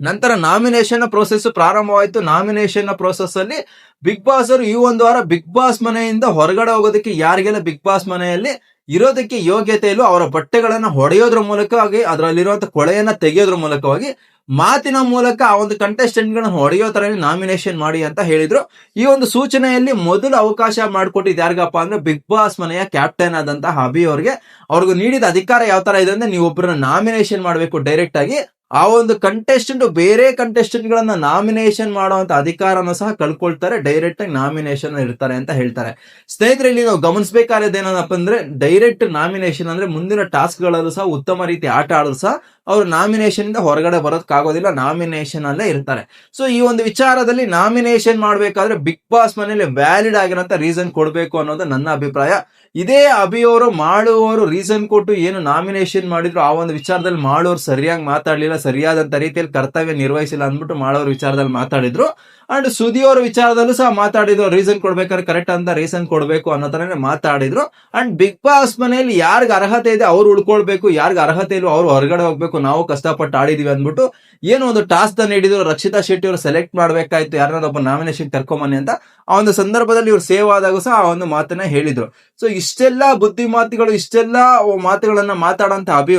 ನಂತರ ನಾಮಿನೇಷನ್ ಪ್ರೋಸೆಸ್ ಪ್ರಾರಂಭವಾಯಿತು. ನಾಮಿನೇಷನ್ ಪ್ರೋಸೆಸ್ ಅಲ್ಲಿ ಬಿಗ್ ಬಾಸ್ ಅವರು ಈ ಒಂದು ವಾರ ಬಿಗ್ ಬಾಸ್ ಮನೆಯಿಂದ ಹೊರಗಡೆ ಹೋಗೋದಕ್ಕೆ ಯಾರಿಗೆಲ್ಲ ಬಿಗ್ ಬಾಸ್ ಮನೆಯಲ್ಲಿ ಇರೋದಕ್ಕೆ ಯೋಗ್ಯತೆ ಇಲ್ಲೋ ಅವರ ಬಟ್ಟೆಗಳನ್ನ ಹೊಡೆಯೋದ್ರ ಮೂಲಕವಾಗಿ, ಅದರಲ್ಲಿರುವಂತ ಕೊಳೆಯನ್ನ ತೆಗೆಯೋದ್ರ ಮೂಲಕವಾಗಿ, ಮಾತಿನ ಮೂಲಕ ಆ ಒಂದು ಕಂಟೆಸ್ಟೆಂಟ್ ಗಳನ್ನ ಹೊಡೆಯೋ ತರ ನಾಮಿನೇಷನ್ ಮಾಡಿ ಅಂತ ಹೇಳಿದ್ರು. ಈ ಒಂದು ಸೂಚನೆಯಲ್ಲಿ ಮೊದಲು ಅವಕಾಶ ಮಾಡಿಕೊಟ್ಟಿದ್ದು ಯಾರಿಗಪ್ಪ ಅಂದ್ರೆ ಬಿಗ್ ಬಾಸ್ ಮನೆಯ ಕ್ಯಾಪ್ಟನ್ ಆದಂತಹ ಅಭಿ ಅವ್ರಿಗೆ. ಅವ್ರಿಗೂ ನೀಡಿದ ಅಧಿಕಾರ ಯಾವ ತರ ಇದೆ ಅಂದ್ರೆ ನೀವು ಒಬ್ಬರನ್ನ ನಾಮಿನೇಷನ್ ಮಾಡಬೇಕು ಡೈರೆಕ್ಟ್ ಆಗಿ ಆ ಒಂದು ಕಂಟೆಸ್ಟೆಂಟ್ ಬೇರೆ ಕಂಟೆಸ್ಟೆಂಟ್ ಗಳನ್ನ ನಾಮಿನೇಷನ್ ಮಾಡುವಂತ ಅಧಿಕಾರನ ಸಹ ಕಳ್ಕೊಳ್ತಾರೆ. ಡೈರೆಕ್ಟ್ ಆಗಿ ನಾಮಿನೇಷನ್ ಇರ್ತಾರೆ ಅಂತ ಹೇಳ್ತಾರೆ. ಸ್ನೇಹಿತರೆ, ಇಲ್ಲಿ ನಾವು ಗಮನಿಸಬೇಕಾದ ಏನಪ್ಪ ಅಂದ್ರೆ ಡೈರೆಕ್ಟ್ ನಾಮಿನೇಷನ್ ಅಂದ್ರೆ ಮುಂದಿನ ಟಾಸ್ಕ್ ಗಳಲ್ಲೂ ಸಹ ಉತ್ತಮ ರೀತಿ ಆಟ ಆಡಲು ಸಹ ಅವರು ನಾಮಿನೇಷನ್ ಇಂದ ಹೊರಗಡೆ ಬರೋದಕ್ಕಾಗೋದಿಲ್ಲ ನಾಮಿನೇಷನ್ ಅಲ್ಲೇ ಇರ್ತಾರೆ. ಸೊ ಈ ಒಂದು ವಿಚಾರದಲ್ಲಿ ನಾಮಿನೇಷನ್ ಮಾಡಬೇಕಾದ್ರೆ ಬಿಗ್ ಬಾಸ್ ಮನೇಲಿ ವ್ಯಾಲಿಡ್ ಆಗಿರೋಂತ ರೀಸನ್ ಕೊಡಬೇಕು ಅನ್ನೋದು ನನ್ನ ಅಭಿಪ್ರಾಯ. ಇದೇ ಅಭಿಯವರು ಮಾಡುವವರು ರೀಸನ್ ಕೊಟ್ಟು ಏನು ನಾಮಿನೇಷನ್ ಮಾಡಿದ್ರು, ಆ ಒಂದು ವಿಚಾರದಲ್ಲಿ ಮಾಡೋರು ಸರಿಯಾಗಿ ಮಾತಾಡ್ಲಿಲ್ಲ, ಸರಿಯಾದಂತ ರೀತಿಯಲ್ಲಿ ಕರ್ತವ್ಯ ನಿರ್ವಹಿಸಿಲ್ಲ ಅಂದ್ಬಿಟ್ಟು ಮಾಡೋರು ವಿಚಾರದಲ್ಲಿ ಮಾತಾಡಿದ್ರು. ಅಂಡ್ ಸುದಿ ಅವರ ವಿಚಾರದಲ್ಲೂ ಸಹ ಮಾತಾಡಿದ್ರು. ರೀಸನ್ ಕೊಡ್ಬೇಕಾದ್ರೆ ಕರೆಕ್ಟ್ ಅಂತ ರೀಸನ್ ಕೊಡಬೇಕು ಅನ್ನೋ ತರನೇ ಮಾತಾಡಿದ್ರು. ಅಂಡ್ ಬಿಗ್ ಬಾಸ್ ಮನೆಯಲ್ಲಿ ಯಾರಿಗ ಅರ್ಹತೆ ಇದೆ ಅವ್ರು ಉಳ್ಕೊಳ್ಬೇಕು, ಯಾರಿಗ ಅರ್ಹತೆ ಇಲ್ವೋ ಅವ್ರು ಹೊರಗಡೆ ಹೋಗ್ಬೇಕು, ನಾವು ಕಷ್ಟಪಟ್ಟು ಆಡಿದೀವಿ ಅಂದ್ಬಿಟ್ಟು ಏನೋ ಒಂದು ಟಾಸ್ಕ್ ನೀಡಿದ್ರು. ರಕ್ಷಿತಾ ಶೆಟ್ಟಿ ಅವರು ಸೆಲೆಕ್ಟ್ ಮಾಡ್ಬೇಕಾಯ್ತು. ಯಾರನ್ನ ಒಬ್ಬ ನಾಮಿನೇಷನ್ ಕರ್ಕೊಂಬನ್ನಿ ಅಂತ ಆ ಒಂದು ಸಂದರ್ಭದಲ್ಲಿ ಇವ್ರು ಸೇವ್ ಆದಾಗ ಸಹ ಆ ಒಂದು ಮಾತನ್ನ ಹೇಳಿದ್ರು. ಸೊ ಇಷ್ಟೆಲ್ಲ ಬುದ್ಧಿ ಮಾತುಗಳು ಇಷ್ಟೆಲ್ಲ ಮಾತುಗಳನ್ನ ಮಾತಾಡಂತ ಅಭಿ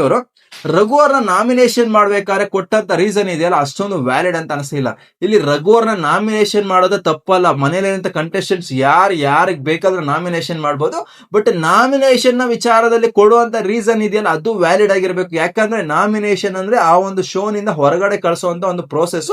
ಅವರು ಅವ್ರನ್ನ ನಾಮಿನೇಷನ್ ಮಾಡ್ಬೇಕಾದ್ರೆ ಕೊಟ್ಟಂತ ರೀಸನ್ ಇದೆಯಲ್ಲ? ಅಷ್ಟೊಂದು ವ್ಯಾಲಿಡ್ ಅಂತ ಅನಿಸ್ಲಿಲ್ಲ ಇಲ್ಲಿ. ರಘು ಅವ್ರನ್ನ ನಾಮಿನೇಷನ್ ಮಾಡೋದು ತಪ್ಪಲ್ಲ. ಮನೇಲಿರುವಂತ ಕಂಟೆಸ್ಟೆಂಟ್ಸ್ ಯಾರು ಯಾರಿಗೆ ಬೇಕಾದ್ರೂ ನಾಮಿನೇಷನ್ ಮಾಡ್ಬೋದು. ಬಟ್ ನಾಮಿನೇಷನ್ನ ವಿಚಾರದಲ್ಲಿ ಕೊಡುವಂತ ರೀಸನ್ ಇದೆಯಲ್ಲ, ಅದು ವ್ಯಾಲಿಡ್ ಆಗಿರ್ಬೇಕು. ಯಾಕಂದ್ರೆ ನಾಮಿನೇಷನ್ ಅಂದ್ರೆ ಆ ಒಂದು ಶೋನಿಂದ ಹೊರಗಡೆ ಕಳಿಸುವಂತ ಒಂದು ಪ್ರೋಸೆಸ್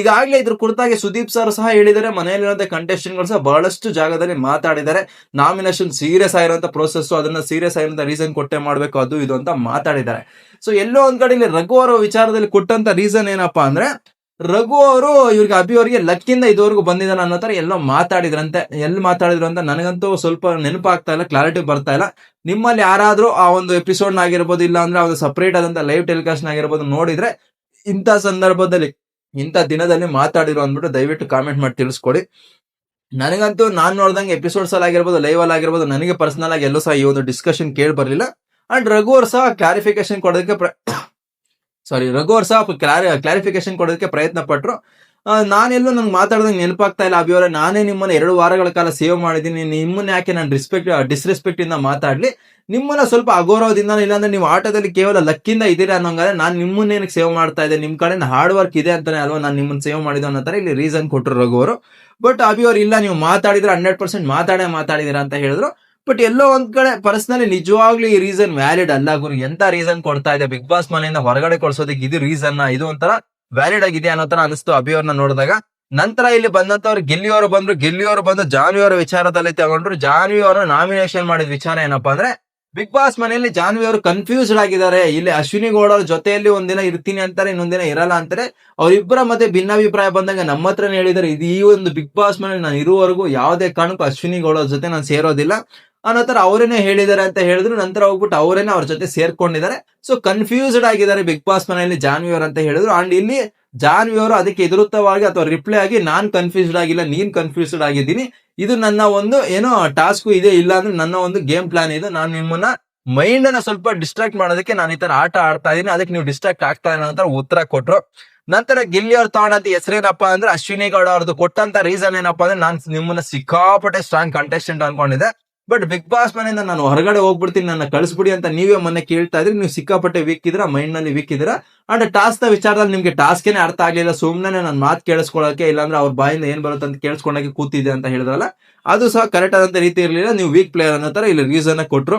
ಈಗಾಗಲೇ ಇದ್ರ ಕುರಿತಾಗಿ ಸುದೀಪ್ ಸರ್ ಸಹ ಹೇಳಿದರೆ ಮನೆಯಲ್ಲಿರುವಂತ ಕಂಟೆಸ್ಟೆಂಟ್ಗಳು ಸಹ ಬಹಳಷ್ಟು ಜಾಗದಲ್ಲಿ ಮಾತಾಡಿದ್ದಾರೆ. ನಾಮಿನೇಷನ್ ಸೀರಿಯಸ್ ಆಗಿರುವಂತ ಪ್ರೋಸೆಸ್ ಅದನ್ನ ಸೀರಿಯಸ್ ಆಗಿರುವಂತ ರೀಸನ್ ಕೊಟ್ಟೆ ಮಾಡಬೇಕು, ಅದು ಇದು ಅಂತ ಮಾತಾಡಿದ್ದಾರೆ. ಸೊ ಎಲ್ಲೋ ಒಂದ್ ಕಡೆ ಇಲ್ಲಿ ರಘು ಅವರ ವಿಚಾರದಲ್ಲಿ ಕೊಟ್ಟಂತ ರೀಸನ್ ಏನಪ್ಪಾ ಅಂದ್ರೆ, ರಘು ಅವರು ಇವ್ರಿಗೆ ಅಭಿ ಅವರಿಗೆ ಲಕ್ಕಿಂದ ಇದುವರೆಗೂ ಬಂದಿದ್ದಾನೆ ಅನ್ನೋ ತರ ಎಲ್ಲೋ ಮಾತಾಡಿದ್ರಂತೆ. ಎಲ್ಲಿ ಮಾತಾಡಿದ್ರು ಅಂತ ನನಗಂತೂ ಸ್ವಲ್ಪ ನೆನಪಾಗ್ತಾ ಇಲ್ಲ ಕ್ಲಾರಿಟಿ ಬರ್ತಾ ಇಲ್ಲ. ನಿಮ್ಮಲ್ಲಿ ಯಾರಾದ್ರೂ ಆ ಒಂದು ಎಪಿಸೋಡ್ ಆಗಿರ್ಬೋದು, ಇಲ್ಲ ಅಂದ್ರೆ ಒಂದು ಸಪರೇಟ್ ಆದಂತ ಲೈವ್ ಟೆಲಿಕಾಸ್ಟ್ ಆಗಿರ್ಬೋದು ನೋಡಿದ್ರೆ, ಇಂಥ ಸಂದರ್ಭದಲ್ಲಿ, ಇಂಥ ದಿನದಲ್ಲಿ ಮಾತಾಡಿರೋ ಅಂದ್ಬಿಟ್ಟು ದಯವಿಟ್ಟು ಕಾಮೆಂಟ್ ಮಾಡಿ ತಿಳಿಸ್ಕೊಡಿ. ನನಗಂತೂ ನಾನು ನೋಡ್ದಂಗೆ ಎಪಿಸೋಡ್ಸ್ ಅಲ್ಲಿ ಆಗಿರ್ಬೋದು ಲೈವ್ ಅಲ್ಲಿ ಆಗಿರ್ಬೋದು, ನನಗೆ ಪರ್ಸನಲ್ ಆಗಿ ಎಲ್ಲೂ ಸಹ ಈ ಒಂದು ಡಿಸ್ಕಷನ್ ಕೇಳಿ ಬರ್ಲಿಲ್ಲ. ಅಂಡ್ ರಘು ಸಹ ಕ್ಲಾರಿಫಿಕೇಶನ್ ಕೊಡೋದಕ್ಕೆ ಸಾರಿ ರಘು ಅವ್ರು ಸಹ ಕ್ಲಾರಿಫಿಕೇಶನ್ ಕೊಡೋದಕ್ಕೆ ಪ್ರಯತ್ನ ಪಟ್ರು. ನಾನೆಲ್ಲೂ ನಂಗೆ ಮಾತಾಡ್ದಂಗೆ ನೆನಪಾಗ್ತಾ ಇಲ್ಲ ಅಭಿಯವರ ನಾನೇ ನಿಮ್ಮನ್ನ ಎರಡು ವಾರಗಳ ಕಾಲ ಸೇವ್ ಮಾಡಿದ್ದೀನಿ. ನಿಮ್ಮನ್ನ ಯಾಕೆ ನಾನು ರಿಸ್ಪೆಕ್ಟ್ ಡಿಸ್ರೆಸ್ಪೆಕ್ಟ್ ಇಂದ ಮಾತಾಡ್ಲಿ? ನಿಮ್ಮನ್ನ ಸ್ವಲ್ಪ ಅಗೌರವದಿಂದ ಇಲ್ಲಾಂದ್ರೆ ನೀವು ಆಟದಲ್ಲಿ ಕೇವಲ ಲಕ್ಕಿಂದ ಇದ್ದೀರಾ ಅನ್ನೋಂಗಾದ್ರೆ ನಾನು ನಿಮ್ಮನ್ನೇನಕ್ಕೆ ಸೇವ್ ಮಾಡ್ತಾ ಇದ್ದೆ? ನಿಮ್ಮ ಕಡೆಯಿಂದ ಹಾರ್ಡ್ ವರ್ಕ್ ಇದೆ ಅಂತಾನೆ ಅಲ್ವಾ ನಾನು ನಿಮ್ಮನ್ನ ಸೇವ್ ಮಾಡಿದ್ದು ಅನ್ನೋ ಇಲ್ಲಿ ರೀಸನ್ ಕೊಟ್ಟರು ರಘು ಅವರು. ಬಟ್ ಅಭಿಯವರು ಇಲ್ಲ, ನೀವು ಮಾತಾಡಿದ್ರೆ ಹಂಡ್ರೆಡ್ ಪರ್ಸೆಂಟ್ ಮಾತಾಡೇ ಮಾತಾಡಿದ್ದೀರಾ ಅಂತ ಹೇಳಿದ್ರು. ಬಟ್ ಎಲ್ಲೋ ಒಂದ್ ಕಡೆ ಪರ್ಸನಲಿ ನಿಜವಾಗ್ಲೂ ಈ ರೀಸನ್ ವ್ಯಾಲಿಡ್ ಅಲ್ಲ ಗುರು, ಎಂತ ರೀಸನ್ ಕೊಡ್ತಾ ಇದೆ? ಬಿಗ್ ಬಾಸ್ ಮನೆಯಿಂದ ಹೊರಗಡೆ ಕೊಡ್ಸೋದಕ್ಕೆ ಇದು ರೀಸನ್ ಇದು ಒಂಥರ ವ್ಯಾಲಿಡ್ ಆಗಿದೆ ಅನ್ನೋ ತರ ಅನಿಸ್ತು ಅಭಿಯವ್ರನ್ನ ನೋಡಿದಾಗ. ನಂತರ ಇಲ್ಲಿ ಬಂದಂತವ್ರು ಗೆಲ್ಲಿಯವರು ಬಂದ್ರು ಗೆಲ್ಲಿಯವರು ಬಂದು ಜಾನ್ವಿಯವರ ವಿಚಾರದಲ್ಲಿ ತಗೊಂಡ್ರು. ಜಾನ್ವಿ ಅವರ ನಾಮಿನೇಷನ್ ಮಾಡಿದ ವಿಚಾರ ಏನಪ್ಪಾ ಅಂದ್ರೆ ಬಿಗ್ ಬಾಸ್ ಮನೆಯಲ್ಲಿ ಜಾನ್ವಿ ಅವರು ಕನ್ಫ್ಯೂಸ್ಡ್ ಆಗಿದ್ದಾರೆ. ಇಲ್ಲಿ ಅಶ್ವಿನಿ ಗೌಡ ಜೊತೆಯಲ್ಲಿ ಒಂದಿನ ಇರ್ತೀನಿ ಅಂತಾರೆ ಇನ್ನೊಂದಿನ ಇರಲ್ಲ ಅಂತಾರೆ. ಅವರಿಬ್ಬರ ಮತ್ತೆ ಭಿನ್ನಾಭಿಪ್ರಾಯ ಬಂದಾಗ ನಮ್ಮ ಹತ್ರನೇ ಹೇಳಿದ್ದಾರೆ, ಇದು ಈ ಒಂದು ಬಿಗ್ ಬಾಸ್ ಮನೆಯಲ್ಲಿ ನಾನು ಇರುವವರೆಗೂ ಯಾವುದೇ ಕಾರಣಕ್ಕೂ ಅಶ್ವಿನಿ ಗೌಡ ಜೊತೆ ನಾನು ಸೇರೋದಿಲ್ಲ. ಅನ್ನೋ ತರ ಅವರೇನೆ ಹೇಳಿದ್ದಾರೆ ಅಂತ ಹೇಳಿದ್ರು, ನಂತರ ಹೋಗ್ಬಿಟ್ಟು ಅವರೇನೆ ಅವ್ರ ಜೊತೆ ಸೇರ್ಕೊಂಡಿದ್ದಾರೆ. ಸೊ ಕನ್ಫ್ಯೂಸ್ಡ್ ಆಗಿದ್ದಾರೆ ಬಿಗ್ ಬಾಸ್ ಮನೆಯಲ್ಲಿ ಜಾನ್ವಿ ಅವರು ಅಂತ ಹೇಳಿದ್ರು. ಅಂಡ್ ಇಲ್ಲಿ ಜಾನ್ವಿ ಅವರು ಅದಕ್ಕೆ ಎದುರುತ್ತವಾಗಿ ಅಥವಾ ರಿಪ್ಲೈ ಆಗಿ, ನಾನ್ ಕನ್ಫ್ಯೂಸ್ಡ್ ಆಗಿಲ್ಲ, ನೀನ್ ಕನ್ಫ್ಯೂಸ್ಡ್ ಆಗಿದ್ದೀನಿ. ಇದು ನನ್ನ ಒಂದು ಏನೋ ಟಾಸ್ಕ್ ಇದೆ, ಇಲ್ಲ ಅಂದ್ರೆ ನನ್ನ ಒಂದು ಗೇಮ್ ಪ್ಲಾನ್ ಇದು. ನಾನು ನಿಮ್ಮನ್ನ ಮೈಂಡ್ ಅನ್ನ ಸ್ವಲ್ಪ ಡಿಸ್ಟ್ರಾಕ್ಟ್ ಮಾಡೋದಕ್ಕೆ ನಾನು ಈ ತರ ಆಟ ಆಡ್ತಾ ಇದೀನಿ. ಅದಕ್ಕೆ ನೀವು ಡಿಸ್ಟ್ರಾಕ್ಟ್ ಆಗ್ತಾ ಇಲ್ಲ ಅಂತ ಉತ್ತರ ಕೊಟ್ರು. ನಂತರ ಗಿಲ್ಲಿ ಅವ್ರು ತಗೊಂಡಂತ ಹೆಸರೇನಪ್ಪ ಅಂದ್ರೆ ಅಶ್ವಿನಿ ಗೌಡ ಅವ್ರದ್ದು ಕೊಟ್ಟಂತ ರೀಸನ್ ಏನಪ್ಪಾ ಅಂದ್ರೆ, ನಾನು ನಿಮ್ಮನ್ನ ಸಿಕ್ಕಾಪಟ್ಟೆ ಸ್ಟ್ರಾಂಗ್ ಕಂಟೆಸ್ಟೆಂಟ್ ಅನ್ಕೊಂಡಿದ್ದೆ. ಬಟ್ ಬಿಗ್ ಬಾಸ್ ಮನೆಯಿಂದ ನಾನು ಹೊರಗಡೆ ಹೋಗ್ಬಿಡ್ತೀನಿ, ನನ್ನ ಕಳಿಸ್ಬಿಡಿ ಅಂತ ನೀವೇ ಮೊನ್ನೆ ಕೇಳ್ತಾ ಇದ್ರಿ. ನೀವು ಸಿಕ್ಕಾಪಟ್ಟೆ ವೀಕ್ ಇದ್ರ ಮೈಂಡ್ನಲ್ಲಿ ವೀಕ್ ಇದ್ರ ಅಂಡ್ ಟಾಸ್ಕ್ನ ವಿಚಾರದಲ್ಲಿ ನಿಮ್ಗೆ ಟಾಸ್ಕ್ ಏನೇ ಅರ್ಥ ಆಗಲಿಲ್ಲ ಸುಮ್ಮನೆ ನನ್ನ ಮಾತು ಕೇಳಿಸ್ಕೊಳಕ್ಕೆ ಇಲ್ಲಾಂದ್ರೆ ಅವ್ರ ಬಾಯಿಂದ ಏನ್ ಬರುತ್ತೆ ಅಂತ ಕೇಳಿಸ್ಕೊಳಕ್ಕೆ ಕೂತಿದೆ ಅಂತ ಹೇಳಿದ್ರಲ್ಲ, ಅದು ಸಹ ಕರೆಕ್ಟ್ ಆದಂತ ರೀತಿ ಇರಲಿಲ್ಲ. ನೀವು ವೀಕ್ ಪ್ಲೇಯರ್ ಅನ್ನೋ ತರ ಇಲ್ಲಿ ರೀಸನ್ ಕೊಟ್ರು.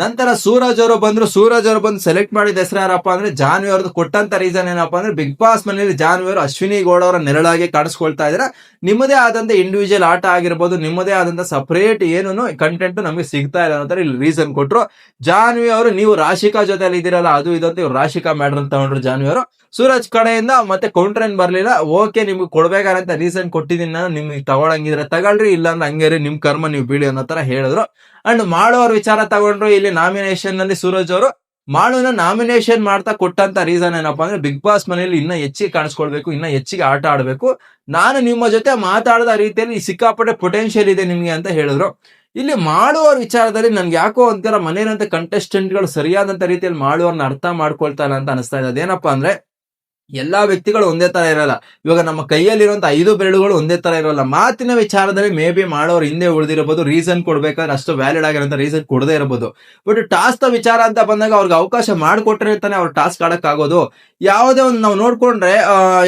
ನಂತರ ಸೂರಜ್ ಅವರು ಬಂದ್ರು, ಸೂರಜ್ ಅವರು ಬಂದು ಸೆಲೆಕ್ಟ್ ಮಾಡಿದ ಹೆಸರು ಯಾರಪ್ಪ ಅಂದ್ರೆ ಜಾನ್ವಿ ಅವ್ರದ್ದು ಕೊಟ್ಟಂತ ರೀಸನ್ ಏನಪ್ಪಾ ಅಂದ್ರೆ ಬಿಗ್ ಬಾಸ್ ಮನೆಯಲ್ಲಿ ಜಾನ್ವಿ ಅವರು ಅಶ್ವಿನಿ ಗೌಡ ಅವರ ನೆರಳಾಗಿ ಕಾಣಿಸ್ಕೊಳ್ತಾ ಇದ್ರೆ ನಿಮ್ಮದೇ ಆದಂತ ಇಂಡಿವಿಜುವಲ್ ಆಟ ಆಗಿರ್ಬೋದು, ನಿಮ್ಮದೇ ಆದಂತ ಸಪರೇಟ್ ಏನು ಕಂಟೆಂಟ್ ನಮಗೆ ಸಿಗ್ತಾ ಇಲ್ಲ ಅಂತ ಇಲ್ಲಿ ರೀಸನ್ ಕೊಟ್ರು. ಜಾನ್ವಿ ಅವರು, ನೀವು ರಾಶಿಕಾ ಜೊತೆಲಿ ಇದ್ದೀರಲ್ಲ, ಅದು ಇದು ಅಂತ ಇವ್ರು ರಾಶಿಕಾ ಮ್ಯಾಡ್ರನ್ ತಗೊಂಡ್ರು ಜಾನ್ವಿ ಅವರು. ಸೂರಜ್ ಕಡೆಯಿಂದ ಮತ್ತೆ ಕೌಂಟರ್ ಏನ್ ಬರ್ಲಿಲ್ಲ ಓಕೆ ನಿಮ್ಗೆ ಕೊಡ್ಬೇಕಾದಂತ ರೀಸನ್ ಕೊಟ್ಟಿದ್ದೀನಿ ನಾನು, ನಿಮ್ಗೆ ತಗೊಳಂಗಿದ್ರೆ ತಗೊಳ್ರಿ, ಇಲ್ಲಾಂದ್ರೆ ಹಂಗೇರಿ, ನಿಮ್ ಕರ್ಮ ನೀವು ಬೀಳಿ ಅನ್ನೋ ತರ ಹೇಳಿದ್ರು. ಅಂಡ್ ಮಾಡೋರ್ ವಿಚಾರ ತಗೊಂಡ್ರು, ಇಲ್ಲಿ ನಾಮಿನೇಷನ್ನಲ್ಲಿ ಸೂರಜ್ ಅವರು ಮಾಳುನ ನಾಮಿನೇಷನ್ ಮಾಡ್ತಾ ಕೊಟ್ಟಂತ ರೀಸನ್ ಏನಪ್ಪಾ ಅಂದ್ರೆ ಬಿಗ್ ಬಾಸ್ ಮನೆಯಲ್ಲಿ ಇನ್ನ ಹೆಚ್ಚಿಗೆ ಕಾಣಿಸ್ಕೊಳ್ಬೇಕು, ಇನ್ನ ಹೆಚ್ಚಿಗೆ ಆಟ ಆಡ್ಬೇಕು. ನಾನು ನಿಮ್ಮ ಜೊತೆ ಮಾತಾಡದ ರೀತಿಯಲ್ಲಿ ಸಿಕ್ಕಾಪಟ್ಟೆ ಪೊಟೆನ್ಶಿಯಲ್ ಇದೆ ನಿಮ್ಗೆ ಅಂತ ಹೇಳಿದ್ರು. ಇಲ್ಲಿ ಮಾಡುವವ್ರ ವಿಚಾರದಲ್ಲಿ ನನ್ಗೆ ಯಾಕೋ ಒಂಥರ ಮನೆಯಂತ ಕಂಟೆಸ್ಟೆಂಟ್ಗಳು ಸರಿಯಾದಂತ ರೀತಿಯಲ್ಲಿ ಮಾಡುವವ್ರನ್ನ ಅರ್ಥ ಮಾಡ್ಕೊಳ್ತಾನೆ ಅಂತ ಅನಿಸ್ತಾ ಇದೆ. ಅದೇನಪ್ಪಾ ಅಂದ್ರೆ ಎಲ್ಲಾ ವ್ಯಕ್ತಿಗಳು ಒಂದೇ ತರ ಇರಲ್ಲ. ಇವಾಗ ನಮ್ಮ ಕೈಯಲ್ಲಿರುವಂತ ಐದು ಬೆರಳುಗಳು ಒಂದೇ ತರ ಇರಲ್ಲ. ಮಾತಿನ ವಿಚಾರದಲ್ಲಿ ಮೇ ಬಿ ಮಾಡೋರು ಹಿಂದೆ ಉಳಿದಿರಬಹುದು ರೀಸನ್ ಕೊಡ್ಬೇಕಾದ್ರೆ ಅಷ್ಟು ವ್ಯಾಲಿಡ್ ಆಗಿರೋ ರೀಸನ್ ಕೊಡದೇ ಇರಬಹುದು. ಬಟ್ ಟಾಸ್ಕ್ ವಿಚಾರ ಅಂತ ಬಂದಾಗ ಅವ್ರಿಗೆ ಅವಕಾಶ ಮಾಡಿಕೊಟ್ರೆ ತಾನೆ ಅವ್ರು ಟಾಸ್ಕ್ ಆಗೋದು. ಯಾವುದೇ ಒಂದು ನಾವು ನೋಡ್ಕೊಂಡ್ರೆ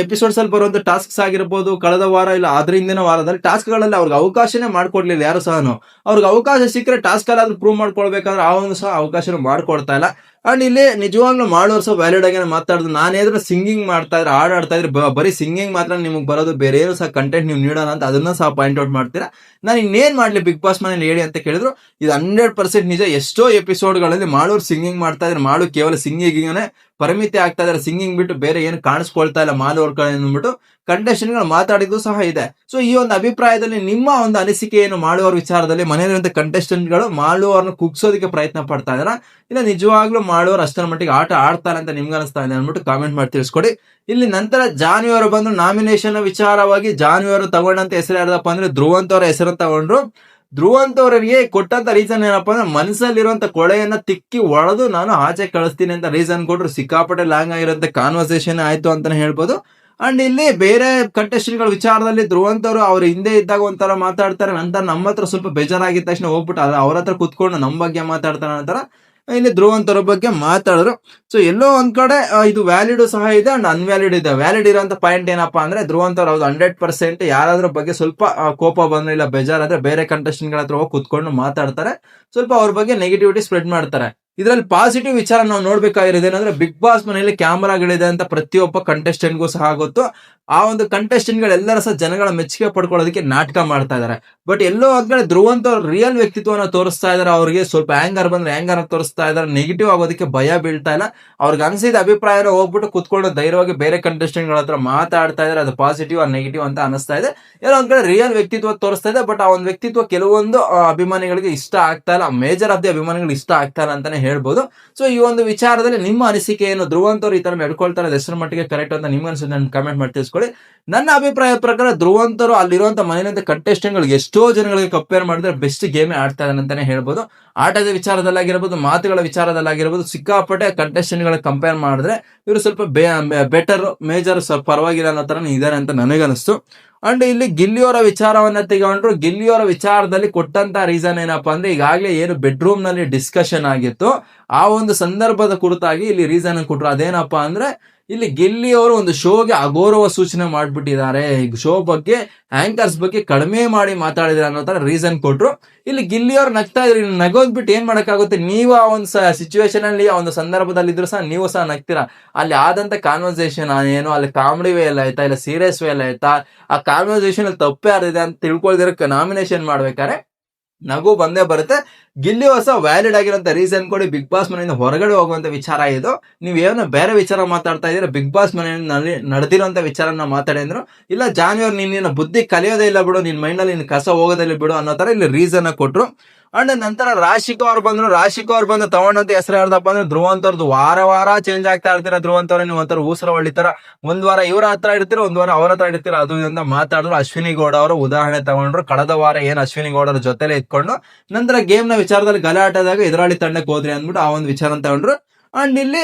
ಎಪಿಸೋಡ್ಸ್ ಅಲ್ಲಿ ಬರುವಂತ ಟಾಸ್ಕ್ಸ್ ಆಗಿರ್ಬೋದು, ಕಳೆದ ವಾರ ಇಲ್ಲ ಅದ್ರ ಹಿಂದಿನ ವಾರದಲ್ಲಿ ಟಾಸ್ಕ್ಗಳಲ್ಲಿ ಅವ್ರಿಗೆ ಅವಕಾಶನೇ ಮಾಡ್ಕೊಡ್ಲಿಲ್ಲ, ಯಾರು ಸಹ ಅವ್ರಿಗೆ ಅವಕಾಶ ಸಿಕ್ಕರೆ ಟಾಸ್ಕ್ ಅಲ್ಲಾದ್ರೂ ಪ್ರೂವ್ ಮಾಡ್ಕೊಳ್ಬೇಕಾದ್ರೆ ಆ ಒಂದು ಸಹ ಅವಕಾಶನೂ ಮಾಡ್ಕೊಡ್ತಾ ಇಲ್ಲ. ಅಂಡ್ ಇಲ್ಲಿ ನಿಜವಾಗ್ಲೂ ಮಾಡೋರು ವ್ಯಾಲಿಡ್ ಆಗಿ ಮಾತಾಡೋದು. ನಾನೇನಾದ್ರೂ ಸಿಂಗಿಂಗ್ ಮಾಡ್ತಾ ಇದ್ರೆ, ಹಾಡ್ ಆಡ್ತಾ ಇದ್ರೆ ಬರೀ ಸಿಂಗಿಂಗ್ ಮಾತ್ರ ನಿಮಗೆ ಬರೋದು, ಬೇರೆ ಏನು ಸಹ ಕಂಟೆಂಟ್ ನೀವು ನೀಡೋಣ ಅಂತ ಅದನ್ನ ಸಹ ಪಾಯಿಂಟ್ ಔಟ್ ಮಾಡ್ತೀರಾ? ನಾನು ಇನ್ನೇನ್ ಮಾಡ್ಲಿ ಬಿಗ್ ಬಾಸ್ ಮನೇಲಿ ಹೇಳಿ ಅಂತ ಕೇಳಿದ್ರು, ಇದು ಹಂಡ್ರೆಡ್ ಪರ್ಸೆಂಟ್ ನಿಜ. ಎಷ್ಟೋ ಎಪಿಸೋಡ್ಗಳಲ್ಲಿ ಮಾಡೋರು ಸಿಂಗಿಂಗ್ ಮಾಡ್ತಾ ಇದ್ರೆ, ಮಾಡು ಕೇವಲ ಸಿಂಗಿಂಗ್ ಪರಿಮಿತಿ ಆಗ್ತಾ ಇದಾರೆ ಸಿಂಗಿಂಗ್ ಬಿಟ್ಟು ಬೇರೆ ಏನು ಕಾಣಿಸ್ಕೊಳ್ತಾ ಇಲ್ಲ, ಮಾಲು ಹೊರ್ಕೊಳ್ಳಿ ಅಂದ್ಬಿಟ್ಟು ಕಂಟೆಸ್ಟೆಂಟ್ಗಳು ಮಾತಾಡಿದ್ದು ಸಹ ಇದೆ. ಸೊ ಈ ಒಂದು ಅಭಿಪ್ರಾಯದಲ್ಲಿ ನಿಮ್ಮ ಒಂದು ಅನಿಸಿಕೆಯನ್ನು ಮಾಡುವವರ ವಿಚಾರದಲ್ಲಿ ಮನೆಯಲ್ಲಿರುವಂತ ಕಂಟೆಸ್ಟೆಂಟ್ಗಳು ಮಾಳುವವ್ರನ್ನ ಕುಗ್ಸೋದಕ್ಕೆ ಪ್ರಯತ್ನ ಪಡ್ತಾ ಇದಾರ ಇಲ್ಲ ನಿಜವಾಗ್ಲೂ ಮಾಡುವವರು ಅಷ್ಟರ ಮಟ್ಟಿಗೆ ಆಟ ಆಡ್ತಾರೆ ಅಂತ ನಿಮ್ಗೆ ಅನಿಸ್ತಾ ಇದೆ ಅಂದ್ಬಿಟ್ಟು ಕಾಮೆಂಟ್ ಮಾಡಿ ತಿಳಿಸ್ಕೊಡಿ. ಇಲ್ಲಿ ನಂತರ ಜಾನ್ವಿಯವರು ಬಂದು ನಾಮಿನೇಷನ್ ವಿಚಾರವಾಗಿ ಜಾನ್ವಿಯವರು ತಗೊಂಡಂತ ಹೆಸರು ಯಾರ್ದಪ್ಪ ಅಂದ್ರೆ ಧ್ರುವಂತವರ ಅವರ ಹೆಸರು ತಗೊಂಡ್ರು. ಧ್ರುವಂತ್ ಅಂತವ್ರಿಗೆ ಕೊಟ್ಟಂತ ರೀಸನ್ ಏನಪ್ಪ ಅಂದ್ರೆ ಮನಸ್ಸಲ್ಲಿರುವಂತ ಕೊಳೆಯನ್ನ ತಿಕ್ಕಿ ಒಡೆದು ನಾನು ಆಚೆ ಕಳಿಸ್ತೀನಿ ಅಂತ ರೀಸನ್ ಕೊಟ್ರು ಸಿಕ್ಕಾಪಟ್ಟೆ ಲಾಂಗ್ ಆಗಿರೋಂತ ಕಾನ್ವರ್ಸೇಷನ್ ಆಯ್ತು ಅಂತಾನೆ ಹೇಳ್ಬೋದು. ಅಂಡ್ ಇಲ್ಲಿ ಬೇರೆ ಕಂಟೆಸ್ಟೆಂಟ್ಗಳ ವಿಚಾರದಲ್ಲಿ ಧ್ರುವಂತ್ ಅವರು ಹಿಂದೆ ಇದ್ದಾಗ ಒಂಥರ ಮಾತಾಡ್ತಾರೆ, ನಂತರ ನಮ್ಮ ಹತ್ರ ಸ್ವಲ್ಪ ಬೇಜಾರಾಗಿದ್ದ ತಕ್ಷಣ ಹೋಗ್ಬಿಟ್ಟು ಅವ್ರ ಹತ್ರ ಕುತ್ಕೊಂಡು ನಮ್ಮ ಬಗ್ಗೆ ಮಾತಾಡ್ತಾರೆ ನಂತರ ಇಲ್ಲಿ ಧ್ರುವಂತರ ಬಗ್ಗೆ ಮಾತಾಡಿದ್ರು. ಸೊ ಎಲ್ಲೋ ಒಂದ್ ಕಡೆ ಇದು ವ್ಯಾಲಿಡ್ ಸಹ ಇದೆ ಅಂಡ್ ಅನ್ವ್ಯಾಲಿಡ್ ಇದೆ. ವ್ಯಾಲಿಡ್ ಇರೋಂತ ಪಾಯಿಂಟ್ ಏನಪ್ಪಾ ಅಂದ್ರೆ ಧ್ರುವಂತರ ಅವ್ರು ಹಂಡ್ರೆಡ್ ಪರ್ಸೆಂಟ್ ಯಾರಾದ್ರ ಬಗ್ಗೆ ಸ್ವಲ್ಪ ಕೋಪ ಬಂದ್ರೆ ಇಲ್ಲ, ಬೇಜಾರಾದ್ರೆ ಬೇರೆ ಕಂಟೆಸ್ಟೆಂಟ್ಗಳ ಹತ್ರ ಹೋಗಿ ಕುತ್ಕೊಂಡು ಮಾತಾಡ್ತಾರೆ. ಸ್ವಲ್ಪ ಅವ್ರ ಬಗ್ಗೆ ನೆಗೆಟಿವಿಟಿ ಸ್ಪ್ರೆಡ್ ಮಾಡ್ತಾರೆ. ಇದ್ರಲ್ಲಿ ಪಾಸಿಟಿವ್ ವಿಚಾರ ನಾವು ನೋಡ್ಬೇಕಾಗಿರೋದು ಏನಂದ್ರೆ ಬಿಗ್ ಬಾಸ್ ಮನೆಯಲ್ಲಿ ಕ್ಯಾಮ್ರಾಗಳಿದೆ ಅಂತ ಪ್ರತಿಯೊಬ್ಬ ಕಂಟೆಸ್ಟೆಂಟ್ಗೂ ಸಹ ಗೊತ್ತು. ಆ ಒಂದು ಕಂಟೆಸ್ಟೆಂಟ್ ಗಳೆಲ್ಲರ ಸಹ ಜನಗಳ ಮೆಚ್ಚುಗೆ ಪಡ್ಕೊಳ್ಳೋದಕ್ಕೆ ನಾಟಕ ಮಾಡ್ತಾ ಇದ್ದಾರೆ. ಬಟ್ ಎಲ್ಲೋ ಆದ್ಮೇಲೆ ಧ್ರುವಂತ ರಿಯಲ್ ವ್ಯಕ್ತಿತ್ವನ ತೋರಿಸ್ತಾ ಇದಾರೆ ಅವ್ರಿಗೆ. ಸ್ವಲ್ಪ ಆಂಗರ್ ಬಂದ್ರೆ ಆಂಗರ್ ತೋರಿಸ್ತಾ ಇದಾರೆ ನೆಗೆಟಿವ್ ಆಗೋದಕ್ಕೆ ಭಯ ಬೀಳ್ತಾ ಇಲ್ಲ. ಅವ್ರಿಗೆ ಅನ್ಸಿದ ಅಭಿಪ್ರಾಯನ ಹೋಗ್ಬಿಟ್ಟು ಕುತ್ಕೊಂಡು ಧೈರ್ಯವಾಗಿ ಬೇರೆ ಕಂಟೆಸ್ಟೆಂಟ್ಗಳ ಹತ್ರ ಮಾತಾಡ್ತಾ ಇದಾರೆ ಅದು ಪಾಸಿಟಿವ್ ಆರ್ ನೆಗೆಟಿವ್ ಅಂತ ಅನಿಸ್ತಾ ಇದೆ. ಏನೋ ಒಂದ್ ಕಡೆ ರಿಯಲ್ ವ್ಯಕ್ತಿತ್ವ ತೋರಿಸ್ತಾ ಇದೆ. ಬಟ್ ಆ ಒಂದು ವ್ಯಕ್ತಿತ್ವ ಕೆಲವೊಂದು ಅಭಿಮಾನಿಗಳಿಗೆ ಇಷ್ಟ ಆಗ್ತಾ ಇಲ್ಲ. ಮೇಜರ್ ಆಫ್ ದಿ ಅಭಿಮಾನಿಗಳಿಗೆ ಇಷ್ಟ ಆಗ್ತಾ ಇಲ್ಲ ಅಂತಾನೆ ಹೇಳ್ಬೋದು. ಸೊ ಈ ಒಂದು ವಿಚಾರದಲ್ಲಿ ನಿಮ್ಮ ಅನಿಸಿಕೆ ಏನು ಧ್ರುವಂತವ್ರು ಈ ತರ ನಡ್ಕೊಳ್ತಾರೆ ಹೆಸರು ಮಟ್ಟಿಗೆ ಕರೆಕ್ಟ್ ಅಂತ ನಿಮ್ಗೆ ಅನಿಸುತ್ತೆ ನಾನು ಕಮೆಂಟ್ ಮಾಡಿ ತಿಳಿಸ್ಕೊಳ್ಳಿ. ನನ್ನ ಅಭಿಪ್ರಾಯ ಪ್ರಕಾರ ಧ್ರುವಂತರು ಅಲ್ಲಿರುವಂತ ಮನೆಯಿಂದ ಕಂಟೆಸ್ಟೆಂಟ್ಗಳು ಎಷ್ಟೋ ಜನಗಳಿಗೆ ಕಂಪೇರ್ ಮಾಡಿದ್ರೆ ಬೆಸ್ಟ್ ಗೇಮೇ ಆಡ್ತಾ ಇದ್ದಾನೆ ಅಂತಾನೆ ಹೇಳ್ಬೋದು. ಆಟದ ವಿಚಾರದಲ್ಲಾಗಿರ್ಬೋದು, ಮಾತುಗಳ ವಿಚಾರದಲ್ಲಾಗಿರ್ಬೋದು, ಸಿಕ್ಕಾಪಟ್ಟೆ ಕಂಟೆಸ್ಟೆಂಟ್ ಕಂಪೇರ್ ಮಾಡಿದ್ರೆ ಇವರು ಸ್ವಲ್ಪ ಬೆಟರ್ ಮೇಜರ್ ಪರವಾಗಿಲ್ಲ ಅನ್ನೋ ತರ ಇದ್ದಾರೆ ಅಂತ ನನಗನ್ನಿಸ್ತು. ಅಂಡ್ ಇಲ್ಲಿ ಗಿಲ್ಲಿಯವರ ವಿಚಾರವನ್ನ ತಗೊಂಡ್ರು ಗಿಲ್ಲಿಯವರ ವಿಚಾರದಲ್ಲಿ ಕೊಟ್ಟಂತ ರೀಸನ್ ಏನಪ್ಪಾ ಅಂದ್ರೆ ಈಗಾಗಲೇ ಏನು ಬೆಡ್ರೂಮ್ನಲ್ಲಿ ಡಿಸ್ಕಷನ್ ಆಗಿತ್ತು. ಆ ಒಂದು ಸಂದರ್ಭದ ಕುರಿತಾಗಿ ಇಲ್ಲಿ ರೀಸನ್ ಕೊಟ್ರು. ಅದೇನಪ್ಪಾ ಅಂದ್ರೆ ಇಲ್ಲಿ ಗಿಲ್ಲಿ ಅವರು ಒಂದು ಶೋಗೆ ಅಗೌರವ ಸೂಚನೆ ಮಾಡ್ಬಿಟ್ಟಿದ್ದಾರೆ. ಶೋ ಬಗ್ಗೆ ಆಂಕರ್ಸ್ ಬಗ್ಗೆ ಕಡಿಮೆ ಮಾಡಿ ಮಾತಾಡಿದ್ರೆ ಅನ್ನೋ ತರ ರೀಸನ್ ಕೊಟ್ರು. ಇಲ್ಲಿ ಗಿಲ್ಲಿ ಅವ್ರು ನಗ್ತಾ ಇದ್ರಿ. ನಗೋದ್ ಬಿಟ್ಟು ಏನ್ ನೀವು ಆ ಒಂದು ಸಿಚುವೇಶನ್ ಅಲ್ಲಿ, ಆ ಒಂದು ಸಂದರ್ಭದಲ್ಲಿ ಇದ್ರು ಸಹ ನೀವು ಸಹ ನಗ್ತೀರಾ? ಅಲ್ಲಿ ಆದಂತ ಕಾನ್ವರ್ಸೇಷನ್ ಏನು ಅಲ್ಲಿ ಕಾಮಿಡಿ ವೇ ಎಲ್ಲ ಆಯ್ತಾ? ಇಲ್ಲ ಸೀರಿಯಸ್ ವೇ ಎಲ್ಲ ಆಯ್ತಾ? ಆ ಕಾನ್ವರ್ಸೇಷನ್ ಅಲ್ಲಿ ತಪ್ಪೇ ಯಾರಿದೆ ಅಂತ ತಿಳ್ಕೊಳ್ದಿರಕ್ಕೆ ನಾಮಿನೇಷನ್ ಮಾಡ್ಬೇಕಾರೆ ನಗು ಬಂದೇ ಬರುತ್ತೆ. ಗಿಲ್ಲಿ ಹೊಸ ವ್ಯಾಲಿಡ್ ಆಗಿರೋಂಥ ರೀಸನ್ ಕೊಡಿ ಬಿಗ್ ಬಾಸ್ ಮನೆಯಿಂದ ಹೊರಗಡೆ ಹೋಗುವಂತ ವಿಚಾರ ಇದು. ನೀವು ಏನೋ ಬೇರೆ ವಿಚಾರ ಮಾತಾಡ್ತಾ ಇದ್ದೀರಾ ಬಿಗ್ ಬಾಸ್ ಮನೆಯಲ್ಲಿ ನಡೆದಿರೋಂಥ ವಿಚಾರನ ಮಾತಾಡಿ ಅಂದ್ರು, ಇಲ್ಲ ಜಾನ್ವರ್ ನಿನ್ನ ಬುದ್ಧಿ ಕಲಿಯೋದೇ ಇಲ್ಲ ಬಿಡು, ನಿನ್ನ ಮೈಂಡಲ್ಲಿ ನಿನ್ ಕಸ ಹೋಗೋದಿಲ್ಲ ಬಿಡು ಅನ್ನೋ ತರ ಇಲ್ಲಿ ರೀಸನ್ ಕೊಟ್ರು. ಅಂಡ್ ನಂತರ ರಾಶಿಕ ಅವ್ರು ಬಂದ್ರು ರಾಶಿಕ ಅವ್ರು ಬಂದು ತಗೊಂಡಂತ ಹೆಸರು ಯಾರ್ದಪ್ಪ ಅಂದ್ರೆ ಧ್ರುವಂತರದ್ದು ವಾರ ವಾರ ಚೇಂಜ್ ಆಗ್ತಾ ಇರ್ತೀರ ಧ್ರುವಂತರ ನೀವು ಒಂಥರ ಊಸರ ಹೊಳಿತಾರ ಒಂದ್ ವಾರ ಇವ್ರ ಹತ್ರ ಇಡ್ತೀರ, ಒಂದ್ ವಾರ ಅವ್ರ ಹತ್ರ ಇಡ್ತೀರ. ಅದು ಅಂತ ಮಾತಾಡಿದ್ರು ಅಶ್ವಿನಿ ಗೌಡ ಅವರು ಉದಾಹರಣೆ ತಗೊಂಡ್ರು. ಕಳೆದ ವಾರ ಏನ್ ಅಶ್ವಿನಿ ಗೌಡರ ಜೊತೆಲೆ ಇಟ್ಕೊಂಡು ನಂತರ ಗೇಮ್ನ ವಿಚಾರದಲ್ಲಿ ಗಲಾಟದಾಗ ಎದುರಾಳಿ ತಂಡಕ್ಕೆ ಹೋದ್ರಿ ಅಂದ್ಬಿಟ್ಟು ಆ ಒಂದು ವಿಚಾರ ತಗೊಂಡ್ರು. ಅಂಡ್ ಇಲ್ಲಿ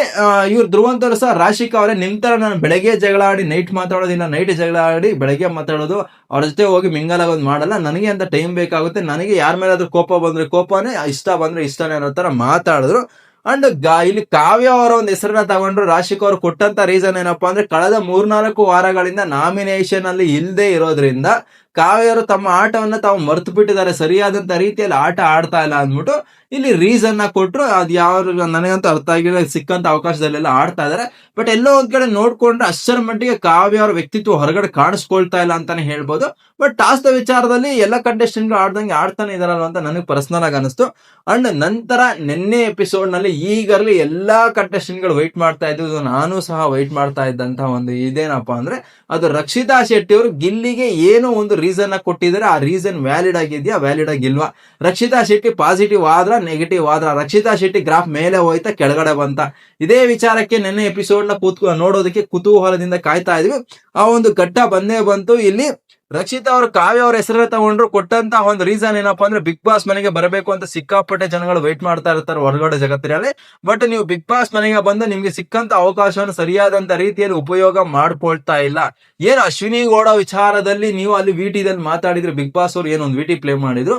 ಇವ್ರು ಧ್ರುವಂತರು ಸಹ ರಾಶಿಕ್ ಅವರೇ, ನಿಮ್ ತರ ನಾನು ಬೆಳಗ್ಗೆ ಜಗಳ ಆಡಿ ನೈಟ್ ಮಾತಾಡೋದಿಲ್ಲ ನೈಟ್ ಜಗಳ ಆಡಿ ಬೆಳಗ್ಗೆ ಮಾತಾಡೋದು, ಅವ್ರ ಜೊತೆ ಹೋಗಿ ಮಿಂಗಲ್ ಆಗೋದು ಮಾಡಲ್ಲ. ನನಗೆ ಅಂತ ಟೈಮ್ ಬೇಕಾಗುತ್ತೆ. ನನಗೆ ಯಾರ ಮೇಲಾದ್ರೂ ಕೋಪ ಬಂದ್ರೆ ಕೋಪನೇ, ಇಷ್ಟ ಬಂದ್ರೆ ಇಷ್ಟನೇ ಅನ್ನೋ ತರ ಮಾತಾಡಿದ್ರು. ಅಂಡ್ ಇಲ್ಲಿ ಕಾವ್ಯ ಅವರ ಒಂದು ಹೆಸರನ್ನ ತಗೊಂಡ್ರು. ರಾಶಿಕ್ ಅವರು ಕೊಟ್ಟಂತ ರೀಸನ್ ಏನಪ್ಪಾ ಅಂದ್ರೆ, ಕಳೆದ ಮೂರ್ನಾಲ್ಕು ವಾರಗಳಿಂದ ನಾಮಿನೇಷನ್ ಅಲ್ಲಿ ಇಲ್ಲದೆ ಇರೋದ್ರಿಂದ ಕಾವ್ಯರು ತಮ್ಮ ಆಟವನ್ನ ತಾವು ಮರ್ತು ಬಿಟ್ಟಿದ್ದಾರೆ ಸರಿಯಾದಂತ ರೀತಿಯಲ್ಲಿ ಆಟ ಆಡ್ತಾ ಇಲ್ಲ ಅಂದ್ಬಿಟ್ಟು ಇಲ್ಲಿ ರೀಸನ್ನ ಕೊಟ್ಟರು ಅದ್ ಯಾವ ನನಗಂತೂ ಅರ್ಥ ಆಗಿಲ್ಲ, ಸಿಕ್ಕಂತ ಅವಕಾಶದಲ್ಲೆಲ್ಲ ಆಡ್ತಾ ಇದಾರೆ. ಬಟ್ ಎಲ್ಲೋ ಒಂದ್ ಕಡೆ ನೋಡ್ಕೊಂಡ್ರೆ ಅಷ್ಟರ ಮಟ್ಟಿಗೆ ಕಾವ್ಯ ಅವರ ವ್ಯಕ್ತಿತ್ವ ಹೊರಗಡೆ ಕಾಣಿಸ್ಕೊಳ್ತಾ ಇಲ್ಲ ಅಂತಾನೆ ಹೇಳ್ಬೋದು. ಬಟ್ ಟಾಸ್ ವಿಚಾರದಲ್ಲಿ ಎಲ್ಲ ಕಂಟೆಸ್ಟೆಂಟ್ ಆಡ್ದಂಗೆ ಆಡ್ತಾನೆ ಇದಾರಲ್ಲ ಅಂತ ನನಗೆ ಪರ್ಸನಲ್ ಆಗಿ ಅನಿಸ್ತು ಅಂಡ್ ನಂತರ ನಿನ್ನೆ ಎಪಿಸೋಡ್ನಲ್ಲಿ ಈಗರ್ಲಿ ಎಲ್ಲಾ ಕಂಟೆಸ್ಟೆಂಟ್ಗಳು ವೈಟ್ ಮಾಡ್ತಾ ಇದ್ದು ನಾನು ಸಹ ವೈಟ್ ಮಾಡ್ತಾ ಇದ್ದಂತ ಒಂದು ಇದೇನಪ್ಪ ಅಂದ್ರೆ ಅದು ರಕ್ಷಿತಾ ಶೆಟ್ಟಿ ಅವರು ಗಿಲ್ಲಿಗೆ ಏನೋ ಒಂದು ರೀಸನ್ ಕೊಟ್ಟಿದ್ರೆ ಆ ರೀಸನ್ ವ್ಯಾಲಿಡ್ ಆಗಿದ್ಯಾ ವ್ಯಾಲಿಡ್ ಆಗಿಲ್ವಾ? ರಕ್ಷಿತಾ ಶೆಟ್ಟಿ ಪಾಸಿಟಿವ್ ಆದ್ರ ನೆಗೆಟಿವ್ ಆದ್ರ? ರಕ್ಷಿತಾ ಶೆಟ್ಟಿ ಗ್ರಾಫ್ ಮೇಲೆ ಹೋಯ್ತಾ, ಕೆಳಗಡೆ ಬಂತ? ಇದೇ ವಿಚಾರಕ್ಕೆ ನಿನ್ನೆ ಎಪಿಸೋಡ್ನ ಕೂತ್ಕೊ ನೋಡೋದಕ್ಕೆ ಕುತೂಹಲದಿಂದ ಕಾಯ್ತಾ ಇದ್ವಿ. ಆ ಒಂದು ಘಟ್ಟ ಬಂದೇ ಬಂತು. ಇಲ್ಲಿ ರಕ್ಷಿತಾ ಅವರು ಕಾವ್ಯ ಅವ್ರ ಹೆಸರನ್ನ ತಗೊಂಡ್ರು ಕೊಟ್ಟಂತ ಒಂದು ರೀಸನ್ ಏನಪ್ಪಾ ಅಂದ್ರೆ ಬಿಗ್ ಬಾಸ್ ಮನೆಗೆ ಬರಬೇಕು ಅಂತ ಸಿಕ್ಕಾಪಟ್ಟೆ ಜನಗಳು ವೇಟ್ ಮಾಡ್ತಾ ಇರ್ತಾರೆ ಹೊರಗಡೆ ಜಗತ್ತಿನಲ್ಲಿ. ಬಟ್ ನೀವು ಬಿಗ್ ಬಾಸ್ ಮನೆಗೆ ಬಂದು ನಿಮ್ಗೆ ಸಿಕ್ಕಂತ ಅವಕಾಶವನ್ನು ಸರಿಯಾದಂತ ರೀತಿಯಲ್ಲಿ ಉಪಯೋಗ ಮಾಡ್ಕೊಳ್ತಾ ಇಲ್ಲ. ಏನು ಅಶ್ವಿನಿ ಗೌಡ ವಿಚಾರದಲ್ಲಿ ನೀವು ಅಲ್ಲಿ ವಿಟಿದಲ್ಲಿ ಮಾತಾಡಿದ್ರೆ ಬಿಗ್ ಬಾಸ್ ಅವ್ರು ಒಂದು ವಿಟಿ ಪ್ಲೇ ಮಾಡಿದ್ರು.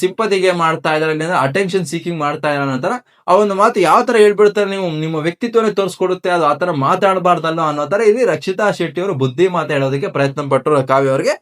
ಸಿಂಪತಿಗೆ ಮಾಡ್ತಾ ಇದಾರೆ ಅಟೆನ್ಷನ್ ಸೀಕಿಂಗ್ ಮಾಡ್ತಾ ಇರೋ ನಂತರ ತರ ಆ ಒಂದು ಮಾತು ಯಾವ ತರ ಹೇಳ್ಬಿಡ್ತಾರೆ ನೀವು, ನಿಮ್ಮ ವ್ಯಕ್ತಿತ್ವನೇ ತೋರಿಸ್ಕೊಡುತ್ತೆ, ಅದು ಆತರ ತರ ಮಾತಾಡಬಾರ್ದಲ್ಲ ಅನ್ನೋ ತರ ಇಲ್ಲಿ ರಕ್ಷಿತಾ ಶೆಟ್ಟಿ ಅವರು ಬುದ್ಧಿ ಮಾತಾಡೋದಕ್ಕೆ ಪ್ರಯತ್ನ ಪಟ್ಟರು ಕಾವ್ಯ ಅವರಿಗೆ.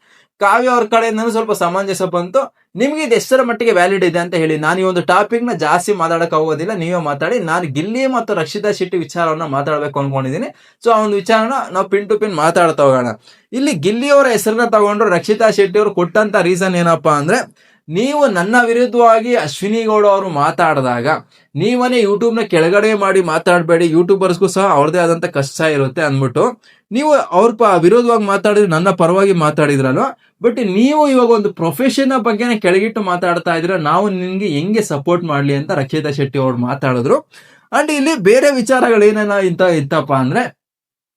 ಕಾವ್ಯ ಅವ್ರ ಕಡೆಯಿಂದನೂ ಸ್ವಲ್ಪ ಸಮಂಜಸ ಬಂತು. ನಿಮ್ಗೆ ಇದು ಎಷ್ಟರ ಮಟ್ಟಿಗೆ ವ್ಯಾಲಿಡ್ ಇದೆ ಅಂತ ಹೇಳಿ, ನಾನು ಈ ಒಂದು ಟಾಪಿಕ್ನ ಜಾಸ್ತಿ ಮಾತಾಡಕ್ ಆಗೋದಿಲ್ಲ, ನೀವೇ ಮಾತಾಡಿ. ನಾನು ಗಿಲ್ಲಿ ಮತ್ತು ರಕ್ಷಿತಾ ಶೆಟ್ಟಿ ವಿಚಾರವನ್ನ ಮಾತಾಡ್ಬೇಕು ಅನ್ಕೊಂಡಿದ್ದೀನಿ ಸೊ ಆ ಒಂದು ವಿಚಾರನ ನಾವು ಪಿನ್ ಟು ಪಿನ್ ಮಾತಾಡ್ತಾ ಹೋಗೋಣ. ಇಲ್ಲಿ ಗಿಲ್ಲಿ ಅವರ ಹೆಸರನ್ನ ತಗೊಂಡ್ರು ರಕ್ಷಿತಾ ಶೆಟ್ಟಿ ಅವರು ಕೊಟ್ಟಂತ ರೀಸನ್ ಏನಪ್ಪಾ ಅಂದ್ರೆ, ನೀವು ನನ್ನ ವಿರುದ್ಧವಾಗಿ ಅಶ್ವಿನಿ ಗೌಡ ಅವರು ಮಾತಾಡಿದಾಗ ನೀವನೇ ಯೂಟ್ಯೂಬ್ನ ಕೆಳಗಡೆ ಮಾಡಿ ಮಾತಾಡಬೇಡಿ. ಯೂಟ್ಯೂಬರ್ಸ್ಗೂ ಸಹ ಅವ್ರದೇ ಆದಂತ ಕಷ್ಟ ಇರುತ್ತೆ ಅಂದ್ಬಿಟ್ಟು ನೀವು ಅವ್ರ ವಿರೋಧವಾಗಿ ಮಾತಾಡಿದ್ರೆ ನನ್ನ ಪರವಾಗಿ ಮಾತಾಡಿದ್ರಲ್ವ? ಬಟ್ ನೀವು ಇವಾಗ ಒಂದು ಪ್ರೊಫೆಷನ್ ಬಗ್ಗೆನೇ ಕೆಳಗಿಟ್ಟು ಮಾತಾಡ್ತಾ ಇದ್ರೆ ನಾವು ನಿಮ್ಗೆ ಹೆಂಗೆ ಸಪೋರ್ಟ್ ಮಾಡ್ಲಿ ಅಂತ ರಕ್ಷಿತಾ ಶೆಟ್ಟಿ ಅವ್ರು ಮಾತಾಡಿದ್ರು. ಅಂಡ್ ಇಲ್ಲಿ ಬೇರೆ ವಿಚಾರಗಳು ಏನೇನ ಇಂತ ಇತ್ತಪ್ಪ ಅಂದ್ರೆ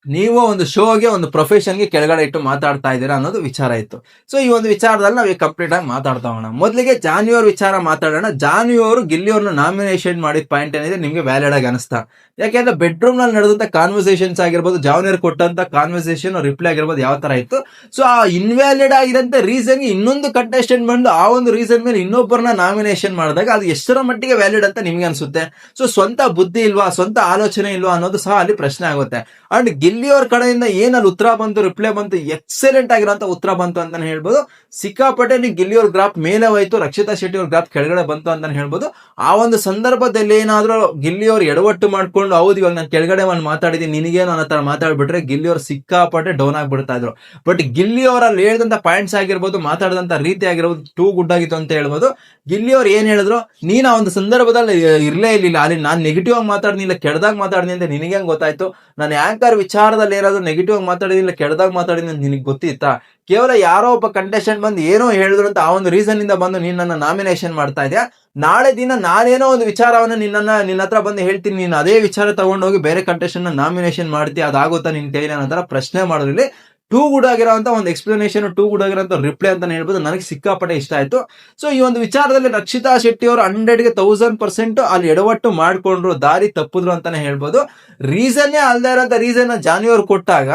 ನೀವು ಒಂದು ಶೋಗೆ, ಒಂದು ಪ್ರೊಫೆಷನ್ಗೆ ಕೆಳಗಡೆ ಇಟ್ಟು ಮಾತಾಡ್ತಾ ಇದ್ದೀರಾ ಅನ್ನೋದು ವಿಚಾರ ಇತ್ತು. ಸೊ ಈ ಒಂದು ವಿಚಾರದಲ್ಲಿ ನಾವು ಕಂಪ್ಲೀಟ್ ಆಗಿ ಮಾತಾಡ್ತಾ ಹೋಗೋಣ. ಮೊದಲಿಗೆ ಜಾನ್ವಿಯವ್ರ ವಿಚಾರ ಮಾತಾಡೋಣ. ಜಾನ್ವಿಯವರು ಗಿಲ್ಲಿಯವ್ರನ್ನ ನಾಮಿನೇಷನ್ ಮಾಡಿದ ಪಾಯಿಂಟ್ ಏನಿದೆ ನಿಮ್ಗೆ ವ್ಯಾಲಿಡ್ ಆಗಿ ಅನಿಸ್ತಾ. ಯಾಕೆಂದ್ರೆ ಬೆಡ್ರೂಮ್ನಲ್ಲಿ ನಡೆದಂತ ಕಾನ್ವರ್ಸೇಷನ್ಸ್ ಆಗಿರ್ಬೋದು ಜಾನ್ವಿಯರ್ ಕೊಟ್ಟಂತ ಕಾನ್ವರ್ಸೇಷನ್ ರಿಪ್ಲೈ ಆಗಿರ್ಬೋದು ಯಾವ ತರ ಇತ್ತು. ಸೊ ಆ ಇನ್ವ್ಯಾಲಿಡ್ ಆಗಿದಂತ ರೀಸನ್ ಇನ್ನೊಂದು ಕಂಟೆಸ್ಟೆಂಟ್ ಬಂದು ಆ ಒಂದು ರೀಸನ್ ಮೇಲೆ ಇನ್ನೊಬ್ಬರನ್ನ ನಾಮಿನೇಷನ್ ಮಾಡಿದಾಗ ಅದು ಎಷ್ಟರ ಮಟ್ಟಿಗೆ ವ್ಯಾಲಿಡ್ ಅಂತ ನಿಮ್ಗೆ ಅನ್ಸುತ್ತೆ? ಸೊ ಸ್ವಂತ ಬುದ್ಧಿ ಇಲ್ವಾ, ಸ್ವಂತ ಆಲೋಚನೆ ಇಲ್ವಾ ಅನ್ನೋದು ಸಹ ಅಲ್ಲಿ ಪ್ರಶ್ನೆ ಆಗುತ್ತೆ. ಅಂಡ್ ಗಿಲ್ಲಿಯವ್ರ ಕಡೆಯಿಂದ ಏನಲ್ಲಿ ಉತ್ತರ ಬಂತು ರಿಪ್ಲೈ ಬಂತು ಎಕ್ಸಲೆಂಟ್ ಆಗಿರೋಂತ ಉತ್ತರ ಬಂತು ಅಂತಾನೆ ಹೇಳ್ಬೋದು. ಸಿಕ್ಕಾಪಟ್ಟೆ ನೀವು ಗಿಲ್ಲಿಯವ್ರ ಗ್ರಾಫ್ ಮೇಲೆ ಹೋಯ್ತು, ರಕ್ಷಿತಾ ಶೆಟ್ಟಿ ಅವ್ರ ಗ್ರಾಫ್ ಕೆಳಗಡೆ ಬಂತು ಅಂತಾನೆ ಹೇಳ್ಬೋದು. ಆ ಒಂದು ಸಂದರ್ಭದಲ್ಲಿ ಏನಾದ್ರೂ ಗಿಲ್ಲಿಯವ್ರು ಎಡವಟ್ಟು ಮಾಡ್ಕೊಂಡು, ಹೌದು, ಇವಾಗ ನಾನು ಕೆಳಗಡೆ ಒಂದು ಮಾತಾಡಿದ್ದೀನಿ, ನಿನಗೇನು ಅನ್ನೋ ತರ ಮಾತಾಡ್ಬಿಟ್ರೆ ಗಿಲ್ಲಿಯವ್ರು ಸಿಕ್ಕಾಪಟ್ಟೆ ಡೌನ್ ಆಗ್ಬಿಡ್ತಾ ಇದ್ರು. ಬಟ್ ಗಿಲ್ಲಿ ಅವರಲ್ಲಿ ಹೇಳಿದಂತ ಪಾಯಿಂಟ್ಸ್ ಆಗಿರ್ಬೋದು, ಮಾತಾಡಿದಂತ ರೀತಿ ಆಗಿರ್ಬೋದು ಟೂ ಗುಡ್ ಆಗಿತ್ತು ಅಂತ ಹೇಳ್ಬೋದು. ಗಿಲ್ಲಿ ಅವ್ರು ಏನ್ ಹೇಳಿದ್ರು, ನೀನ್ ಆ ಒಂದು ಸಂದರ್ಭದಲ್ಲಿ ಇರಲೇ ಇರ್ಲಿಲ್ಲ, ಅಲ್ಲಿ ನಾನು ನೆಗೆಟಿವ್ ಆಗಿ ಮಾತಾಡ್ನಿಲ್ಲ, ಕೆಡ್ದಾಗ ಮಾತಾಡ್ನಿ ಅಂತ ನಿನಗೆ ಗೊತ್ತಾಯ್ತು? ನಾನು ಆಂಕರ್ ವಿಚಾರದಲ್ಲಿ ಏನಾದ್ರು ನೆಗೆಟಿವ್ ಆಗಿ ಮಾತಾಡಿದಿಲ್ಲ ಕೆಡ್ದಾಗ ಅಂತ ನಿನಗೆ ಗೊತ್ತಿತ್ತಾ? ಕೇವಲ ಯಾರೋ ಒಬ್ಬ ಕಂಟೆಸ್ಟೆಂಟ್ ಬಂದು ಏನೋ ಹೇಳಿದ್ರು ಅಂತ ಆ ಒಂದು ರೀಸನ್ ಇಂದ ಬಂದು ನೀನ್ ನನ್ನ ನಾಮಿನೇಷನ್ ಮಾಡ್ತಾ ಇದೆಯಾ? ನಾಳೆ ದಿನ ನಾನೇನೋ ಒಂದು ವಿಚಾರವನ್ನ ನಿನ್ನನ್ನ ನಿನ್ನ ಹತ್ರ ಬಂದು ಹೇಳ್ತೀನಿ, ನೀನು ಅದೇ ವಿಚಾರ ತಗೊಂಡೋಗಿ ಬೇರೆ ಕಂಟೆಸ್ಟೆಂಟ್ ನಾಮಿನೇಷನ್ ಮಾಡ್ತೀಯ? ಅದಾಗುತ್ತಾ ನಿನ್ ಕೈಲಿ ಅನ್ನೋ ತರ ಪ್ರಶ್ನೆ ಮಾಡೋದ್ರಲ್ಲಿ ಟೂ ಗುಡ್ ಆಗಿರೋಂತ ಒಂದು ಎಕ್ಸ್ಪ್ಲನೇಷನ್ ಟೂ ಗುಡ್ ಆಗಿರೋಂಥ ರಿಪ್ಲೈ ಅಂತ ಹೇಳ್ಬೋದು. ನನಗೆ ಸಿಕ್ಕಾಪಟ್ಟೆ ಇಷ್ಟ ಆಯ್ತು. ಸೊ ಈ ಒಂದು ವಿಚಾರದಲ್ಲಿ ರಕ್ಷಿತಾ ಶೆಟ್ಟಿ ಅವರು ಹಂಡ್ರೆಡ್ಗೆ ತೌಸಂಡ್ ಪರ್ಸೆಂಟ್ ಅಲ್ಲಿ ಎಡವಟ್ಟು ಮಾಡ್ಕೊಂಡ್ರು, ದಾರಿ ತಪ್ಪಿದ್ರು ಅಂತಾನೆ ಹೇಳ್ಬೋದು. ರೀಸನ್ನೇ ಅಲ್ಲದೆ ಇರೋಂಥ ರೀಸನ್ ಜಾನಿಯವ್ರು ಕೊಟ್ಟಾಗ,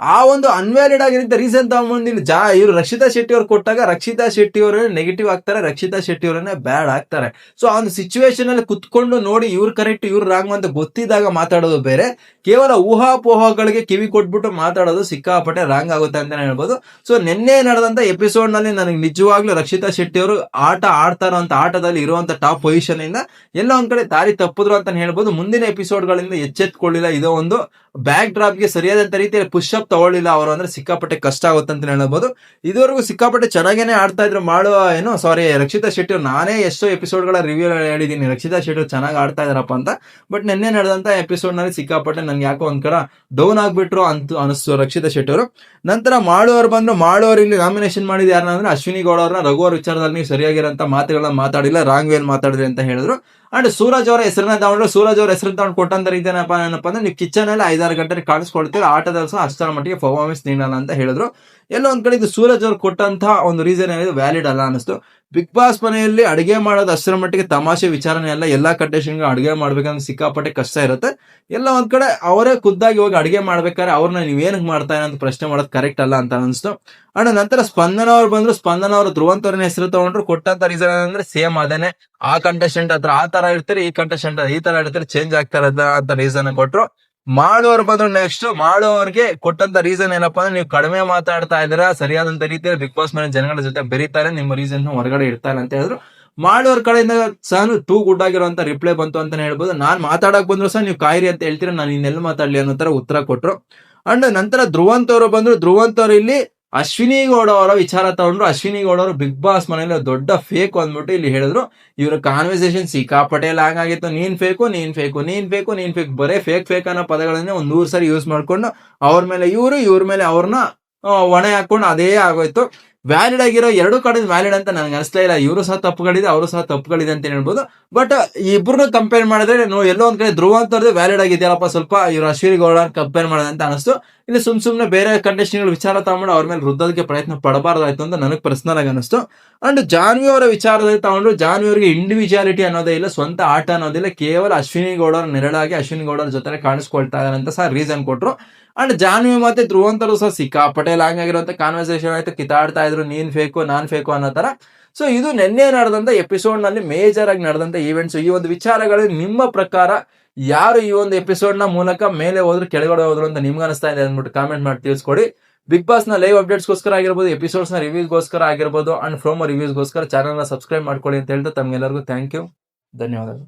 ಆ ಒಂದು ಅನ್ವ್ಯಾಲಿಡ್ ಆಗಿರೋ ರೀಸನ್ ತಗೊಂಡು ಜಾ, ಇವರು ರಕ್ಷಿತಾ ಶೆಟ್ಟಿ ಅವ್ರು ಕೊಟ್ಟಾಗ ರಕ್ಷಿತಾ ಶೆಟ್ಟಿ ಅವರು ನೆಗೆಟಿವ್ ಆಗ್ತಾರೆ, ರಕ್ಷಿತಾ ಶೆಟ್ಟಿ ಅವರನ್ನೇ ಬ್ಯಾಡ್ ಆಗ್ತಾರೆ. ಸೊ ಆ ಒಂದು ಸಿಚುವೇಶನ್ ಅಲ್ಲಿ ಕುತ್ಕೊಂಡು ನೋಡಿ ಇವ್ರು ಕರೆಕ್ಟ್ ಇವ್ರು ರಾಂಗ್ ಅಂತ ಗೊತ್ತಿದ್ದಾಗ ಮಾತಾಡೋದು ಬೇರೆ. ಕೇವಲ ಊಹಾಪೋಹಗಳಿಗೆ ಕಿವಿ ಕೊಟ್ಬಿಟ್ಟು ಮಾತಾಡೋದು ಸಿಕ್ಕಾಪಟ್ಟೆ ರಾಂಗ್ ಆಗುತ್ತೆ ಅಂತಾನೆ ಹೇಳ್ಬೋದು. ಸೊ ನಿನ್ನೆ ನಡೆದಂತ ಎಪಿಸೋಡ್ನಲ್ಲಿ ನನಗೆ ನಿಜವಾಗ್ಲೂ ರಕ್ಷಿತಾ ಶೆಟ್ಟಿ ಅವರು ಆಟ ಆಡ್ತಾರೋ ಅಂತ ಆಟದಲ್ಲಿ ಇರುವಂತ ಟಾಪ್ ಪೊಸಿಷನ್ ಇಂದ ಎಲ್ಲ ಒಂದ್ ಕಡೆ ದಾರಿ ತಪ್ಪಿದ್ರು ಅಂತ ಹೇಳ್ಬೋದು. ಮುಂದಿನ ಎಪಿಸೋಡ್ ಗಳಿಂದ ಎಚ್ಚೆತ್ಕೊಳ್ಳಿಲ್ಲ. ಇದೋ ಒಂದು ಬ್ಯಾಕ್ ಡ್ರಾಪ್ಗೆ ಸರಿಯಾದಂತ ರೀತಿಯಲ್ಲಿ ಪುಷ್ ಅಪ್ ತಗೊಳ್ಳಿಲ್ಲ ಅವರು ಅಂದ್ರೆ ಸಿಕ್ಕಾಪಟ್ಟೆ ಕಷ್ಟ ಆಗುತ್ತೆ ಅಂತ ಹೇಳ್ಬೋದು. ಇದುವರೆಗೂ ಸಿಕ್ಕಾಪಟ್ಟೆ ಚೆನ್ನಾಗೇನೆ ಆಡ್ತಾ ಇದ್ರು. ಮಾಡುವ ಏನು ಸಾರಿ ರಕ್ಷಿತಾ ಶೆಟ್ಟಿ ನಾನೇ ಎಷ್ಟೋ ಎಪಿಸೋಡ್ಗಳ ರಿವ್ಯೂ ಹೇಳಿದೀನಿ ರಕ್ಷಿತಾ ಶೆಟ್ಟಿ ಚೆನ್ನಾಗಿ ಆಡ್ತಾ ಇದಾರಪ್ಪ ಅಂತ. ಬಟ್ ನಿನ್ನೆ ನಡೆದಂತ ಎಪಿಸೋಡ್ನಲ್ಲಿ ಸಿಕ್ಕಾಪಟ್ಟೆ ನನ್ಗೆ ಯಾಕೋ ಒಂದ್ಕರ ಡೌನ್ ಆಗ್ಬಿಟ್ರು ಅಂತ ಅನಿಸ್ತು ರಕ್ಷಿತಾ ಶೆಟ್ಟಿ ಅವರು. ನಂತರ ಮಾಡುವವರು ಬಂದ್ರು. ಮಾಡುವವರು ಇಲ್ಲಿ ನಾಮಿನೇಷನ್ ಮಾಡಿದ ಯಾರನ್ನ ಅಂದ್ರೆ ಅಶ್ವಿನಿ ಗೌಡ ಅವ್ರನ್ನ ರಘುವರ್ ವಿಚಾರದಲ್ಲಿ ನೀವು ಸರಿಯಾಗಿರೋಂಥ ಮಾತುಗಳನ್ನ ಮಾತಾಡಿಲ್ಲ. ರಾಂಗ್ ವೇಲ್ ಮಾತಾಡಿದ್ರಿ ಅಂತ ಹೇಳಿದ್ರು. ಅಂಡ್ ಸೂರಜ್ ಅವರ ಹೆಸರನ್ನ ತಗೊಂಡ್ರೆ, ಸೂರಜ್ ಅವರ ಹೆಸರನ್ನ ತಗೊಂಡು ಕೊಟ್ಟಂತ ರೀತಿಯೇನಪ್ಪ ಏನಪ್ಪ ಅಂದ್ರೆ ನೀವು ಕಿಚನ್ ಅಲ್ಲಿ ಐದಾರು ಗಂಟೆ ಕಾಣಿಸ್ಕೊಳ್ತೀರಿ, ಆಟದಲ್ಲಿ ಸಹ ಅಷ್ಟರ ಮಟ್ಟಿಗೆ ಪರ್ಫಾರ್ಮೆನ್ಸ್ ನೀಡಲ್ಲ ಅಂತ ಹೇಳಿದ್ರು. ಎಲ್ಲ ಒಂದ್ ಕಡೆ ಇದು ಸೂರಜ್ ಅವ್ರು ಕೊಟ್ಟಂತ ಒಂದು ರೀಸನ್ ಏನಿದೆ ವ್ಯಾಲಿಡ್ ಅಲ್ಲ ಅನಿಸ್ತು ಬಿಗ್ ಬಾಸ್ ಮನೆಯಲ್ಲಿ ಅಡುಗೆ ಮಾಡೋದು ಅಷ್ಟರ ಮಟ್ಟಿಗೆ ತಮಾಷೆ ವಿಚಾರನೆ ಅಲ್ಲ. ಎಲ್ಲಾ ಕಂಟೆಸ್ಟೆಂಟ್ ಅಡುಗೆ ಮಾಡ್ಬೇಕಂದ್ರೆ ಸಿಕ್ಕಾಪಟ್ಟೆ ಕಷ್ಟ ಇರುತ್ತೆ. ಎಲ್ಲ ಒಂದ್ ಕಡೆ ಅವರೇ ಖುದ್ದಾಗಿ ಹೋಗಿ ಅಡುಗೆ ಮಾಡ್ಬೇಕಾದ್ರೆ ಅವ್ರನ್ನ ನೀವ್ ಏನಕ್ಕೆ ಮಾಡ್ತಾ ಅಂತ ಪ್ರಶ್ನೆ ಮಾಡೋದು ಕರೆಕ್ಟ್ ಅಲ್ಲ ಅಂತ ಅನಿಸ್ತು. ಅಂಡ್ ನಂತರ ಸ್ಪಂದನ ಅವ್ರು ಬಂದ್ರು. ಸ್ಪಂದನ ಅವರು ಧ್ರುವಂತವ್ರನ್ನ ಹೆಸರು ತಗೊಂಡ್ರು. ಕೊಟ್ಟಂತ ರೀಸನ್ ಅಂದ್ರೆ ಸೇಮ್ ಅದೇನೆ. ಆ ಕಂಟೆಸ್ಟೆಂಟ್ ಹತ್ರ ಆ ತರ ಇರ್ತಾರೆ ಈ ಕಂಟೆಸ್ಟೆಂಟ್ ಈ ತರ ಇರ್ತಾರೆ ಚೇಂಜ್ ಆಗ್ತಾರೆ ಅಂತ ರೀಸನ್ ಕೊಟ್ರು. ಮಾಡೋರು ಬಂದ್ರು ನೆಕ್ಸ್ಟ್ ಮಾಡೋರ್ಗೆ ಕೊಟ್ಟಂತ ರೀಸನ್ ಏನಪ್ಪಾ ಅಂದ್ರೆ ನೀವು ಕಡಿಮೆ ಮಾತಾಡ್ತಾ ಇದ್ದೀರಾ, ಸರಿಯಾದಂತ ರೀತಿಯಲ್ಲಿ ಬಿಗ್ ಬಾಸ್ ಮನೆ ಜನಗಳ ಜೊತೆ ಬೆರೀತಾರೆ, ನಿಮ್ಮ ರೀಸನ್ ಹೊರಗಡೆ ಇಡ್ತಾರೆ ಅಂತ ಹೇಳಿದ್ರು. ಮಾಡೋರ್ ಕಡೆಯಿಂದ ಸಹ ಟೂ ಗುಡ್ ಆಗಿರುವಂತ ರಿಪ್ಲೈ ಬಂತು ಅಂತ ಹೇಳ್ಬೋದು. ನಾನ್ ಮಾತಾಡಕ್ ಬಂದ್ರು ಸಹ ನೀವು ಕಾಯಿರಿ ಅಂತ ಹೇಳ್ತೀರಾ, ನಾನು ಇನ್ನೆಲ್ಲ ಮಾತಾಡ್ಲಿ ಅನ್ನೋ ತರ ಉತ್ತರ ಕೊಟ್ರು. ಅಂಡ್ ನಂತರ ಧ್ರುವಂತ್ ಅವರು ಬಂದ್ರು. ಧ್ರುವಂತ್ ಅವರು ಇಲ್ಲಿ ಅಶ್ವಿನಿ ಗೌಡ ಅವರ ವಿಚಾರ ತಗೊಂಡ್ರು. ಅಶ್ವಿನಿ ಗೌಡ ಅವರು ಬಿಗ್ ಬಾಸ್ ಮನೇಲಿ ದೊಡ್ಡ ಫೇಕ್ ಅಂದ್ಬಿಟ್ಟು ಇಲ್ಲಿ ಹೇಳಿದ್ರು. ಇವರ ಕಾನ್ವರ್ಸೇಷನ್ ಸಿಕ್ಕಾಪಟೇಲ್ ಹಾಗಾಗಿತ್ತು ನೀನ್ ಫೇಕು ನೀನ್ ಫೇಕು ನೀನ್ ಫೇಕು ನೀನ್ ಫೇಕ್ ಬರೇ ಫೇಕ್ ಫೇಕ್ ಅನ್ನೋ ಪದಗಳನ್ನೇ ಒಂದ್ ನೂರ್ ಸರಿ ಯೂಸ್ ಮಾಡ್ಕೊಂಡು ಅವ್ರ ಮೇಲೆ ಇವರು, ಇವ್ರ ಮೇಲೆ ಅವ್ರನ್ನ ಒಣೆ ಹಾಕೊಂಡು ಅದೇ ಆಗೋಯ್ತು. ವ್ಯಾಲಿಡ್ ಆಗಿರೋ ಎರಡು ಕಡೆ ವ್ಯಾಲಿಡ್ ಅಂತ ನನಗೆ ಅನಿಸ್ತಾ ಇಲ್ಲ. ಇವರು ಸಹ ತಪ್ಪುಗಳಿದೆ, ಅವರು ಸಹ ತಪ್ಪುಗಳಿದೆ ಅಂತ ಹೇಳ್ಬೋದು. ಬಟ್ ಇಬ್ರನ್ನ ಕಂಪೇರ್ ಮಾಡಿದ್ರೆ ನಾವು ಎಲ್ಲೋ ಒಂದ್ ಕಡೆ ಧ್ರುವ ಅಂತವ್ರದ್ದು ವ್ಯಾಲಿಡ್ ಆಗಿದೆಯಲ್ಲಪ್ಪ ಸ್ವಲ್ಪ ಇವ್ರು ಅಶ್ವಿನಿ ಗೌಡ ಕಂಪೇರ್ ಮಾಡೋದು ಅಂತ ಅನಿಸ್ತು. ಇಲ್ಲಿ ಸುಮ್ ಸುಮ್ನೆ ಬೇರೆ ಕಂಡೀಷನ್ಗಳು ವಿಚಾರ ತಗೊಂಡು ಅವ್ರ ಮೇಲೆ ವೃದ್ಧಕ್ಕೆ ಪ್ರಯತ್ನ ಪಡಬಾರ್ದಾಯ್ತು ಅಂತ ನನಗೆ ಪರ್ಸನಲ್ ಆಗಿ ಅನಿಸ್ತು. ಅಂಡ್ ಜಾನ್ವಿ ಅವರ ವಿಚಾರದಲ್ಲಿ ತಗೊಂಡ್ರು ಜಾನ್ವಿ ಅವರಿಗೆ ಇಂಡಿವಿಜುವಾಲಿಟಿ ಅನ್ನೋದೇ ಇಲ್ಲ, ಸ್ವಂತ ಆಟ ಅನ್ನೋದಿಲ್ಲ ಕೇವಲ ಅಶ್ವಿನಿ ಗೌಡರ ನೆರಳಾಗಿ ಅಶ್ವಿನಿ ಗೌಡರ ಜೊತೆ ಕಾಣಿಸ್ಕೊಳ್ತಾ ಇದ್ದಾರೆ ಅಂತ ಸಹ ರೀಸನ್ ಕೊಟ್ರು. ಅಂಡ್ ಜಾನ್ವಿ ಮತ್ತೆ ಧ್ರುವಂತರು ಸಹ ಸಿಕ್ಕಾಪಟ್ಟೆ ಲಾಂಗ್ ಆಗಿರುವಂತ ಕಾನ್ವರ್ಸೇಷನ್ ಆಯ್ತು ಕಿತಾಡ್ತಾ ಇದ್ರು, ನೀನ್ ಫೇಕು ನಾನ್ ಫೇಕು ಅನ್ನೋ ತರ ಸೊ ಇದು ನಿನ್ನೆ ನಡೆದಂತ ಎಪಿಸೋಡ್ನಲ್ಲಿ ಮೇಜರ್ ಆಗಿ ನಡೆದಂತ ಈವೆಂಟ್ಸ್ ಈ ಒಂದು ವಿಚಾರಗಳು ನಿಮ್ಮ ಪ್ರಕಾರ ಯಾರು ಈ ಒಂದು ಎಪಿಸೋಡ್ನ ಮೂಲಕ ಮೇಲೆ ಹೋದ್ರು, ಕೆಳಗಡೆ ಹೋದ್ರು ಅಂತ ನಿಮ್ಗೆ ಅನಿಸ್ತಾ ಇದೆ ಅಂದ್ಬಿಟ್ಟು ಕಾಮೆಂಟ್ ಮಾಡಿ ತಿಳಿಸ್ಕೊಡಿ. ಬಿಗ್ ಬಾಸ್ನ ಲೈವ್ ಅಪ್ಡೇಟ್ಸ್ಗೋಸ್ಕರ ಆಗಿರ್ಬೋದು ಎಪಿಸೋಡ್ಸ್ನ ರಿವ್ಯೂಗೋಸ್ಕರ ಆಗಿರ್ಬೋದು ಅಂಡ್ ಫ್ರೋಮೋ ರಿವ್ಯೂಸ್ಗೋಸ್ಕರ ನ ಸಬ್ಸ್ಕ್ರೈಬ್ ಮಾಡ್ಕೊಳ್ಳಿ ಅಂತ ಹೇಳ್ತಾ ತಮ್ಗೆಲ್ಲರಿಗೂ ಥ್ಯಾಂಕ್ ಯು ಧನ್ಯವಾದಗಳು.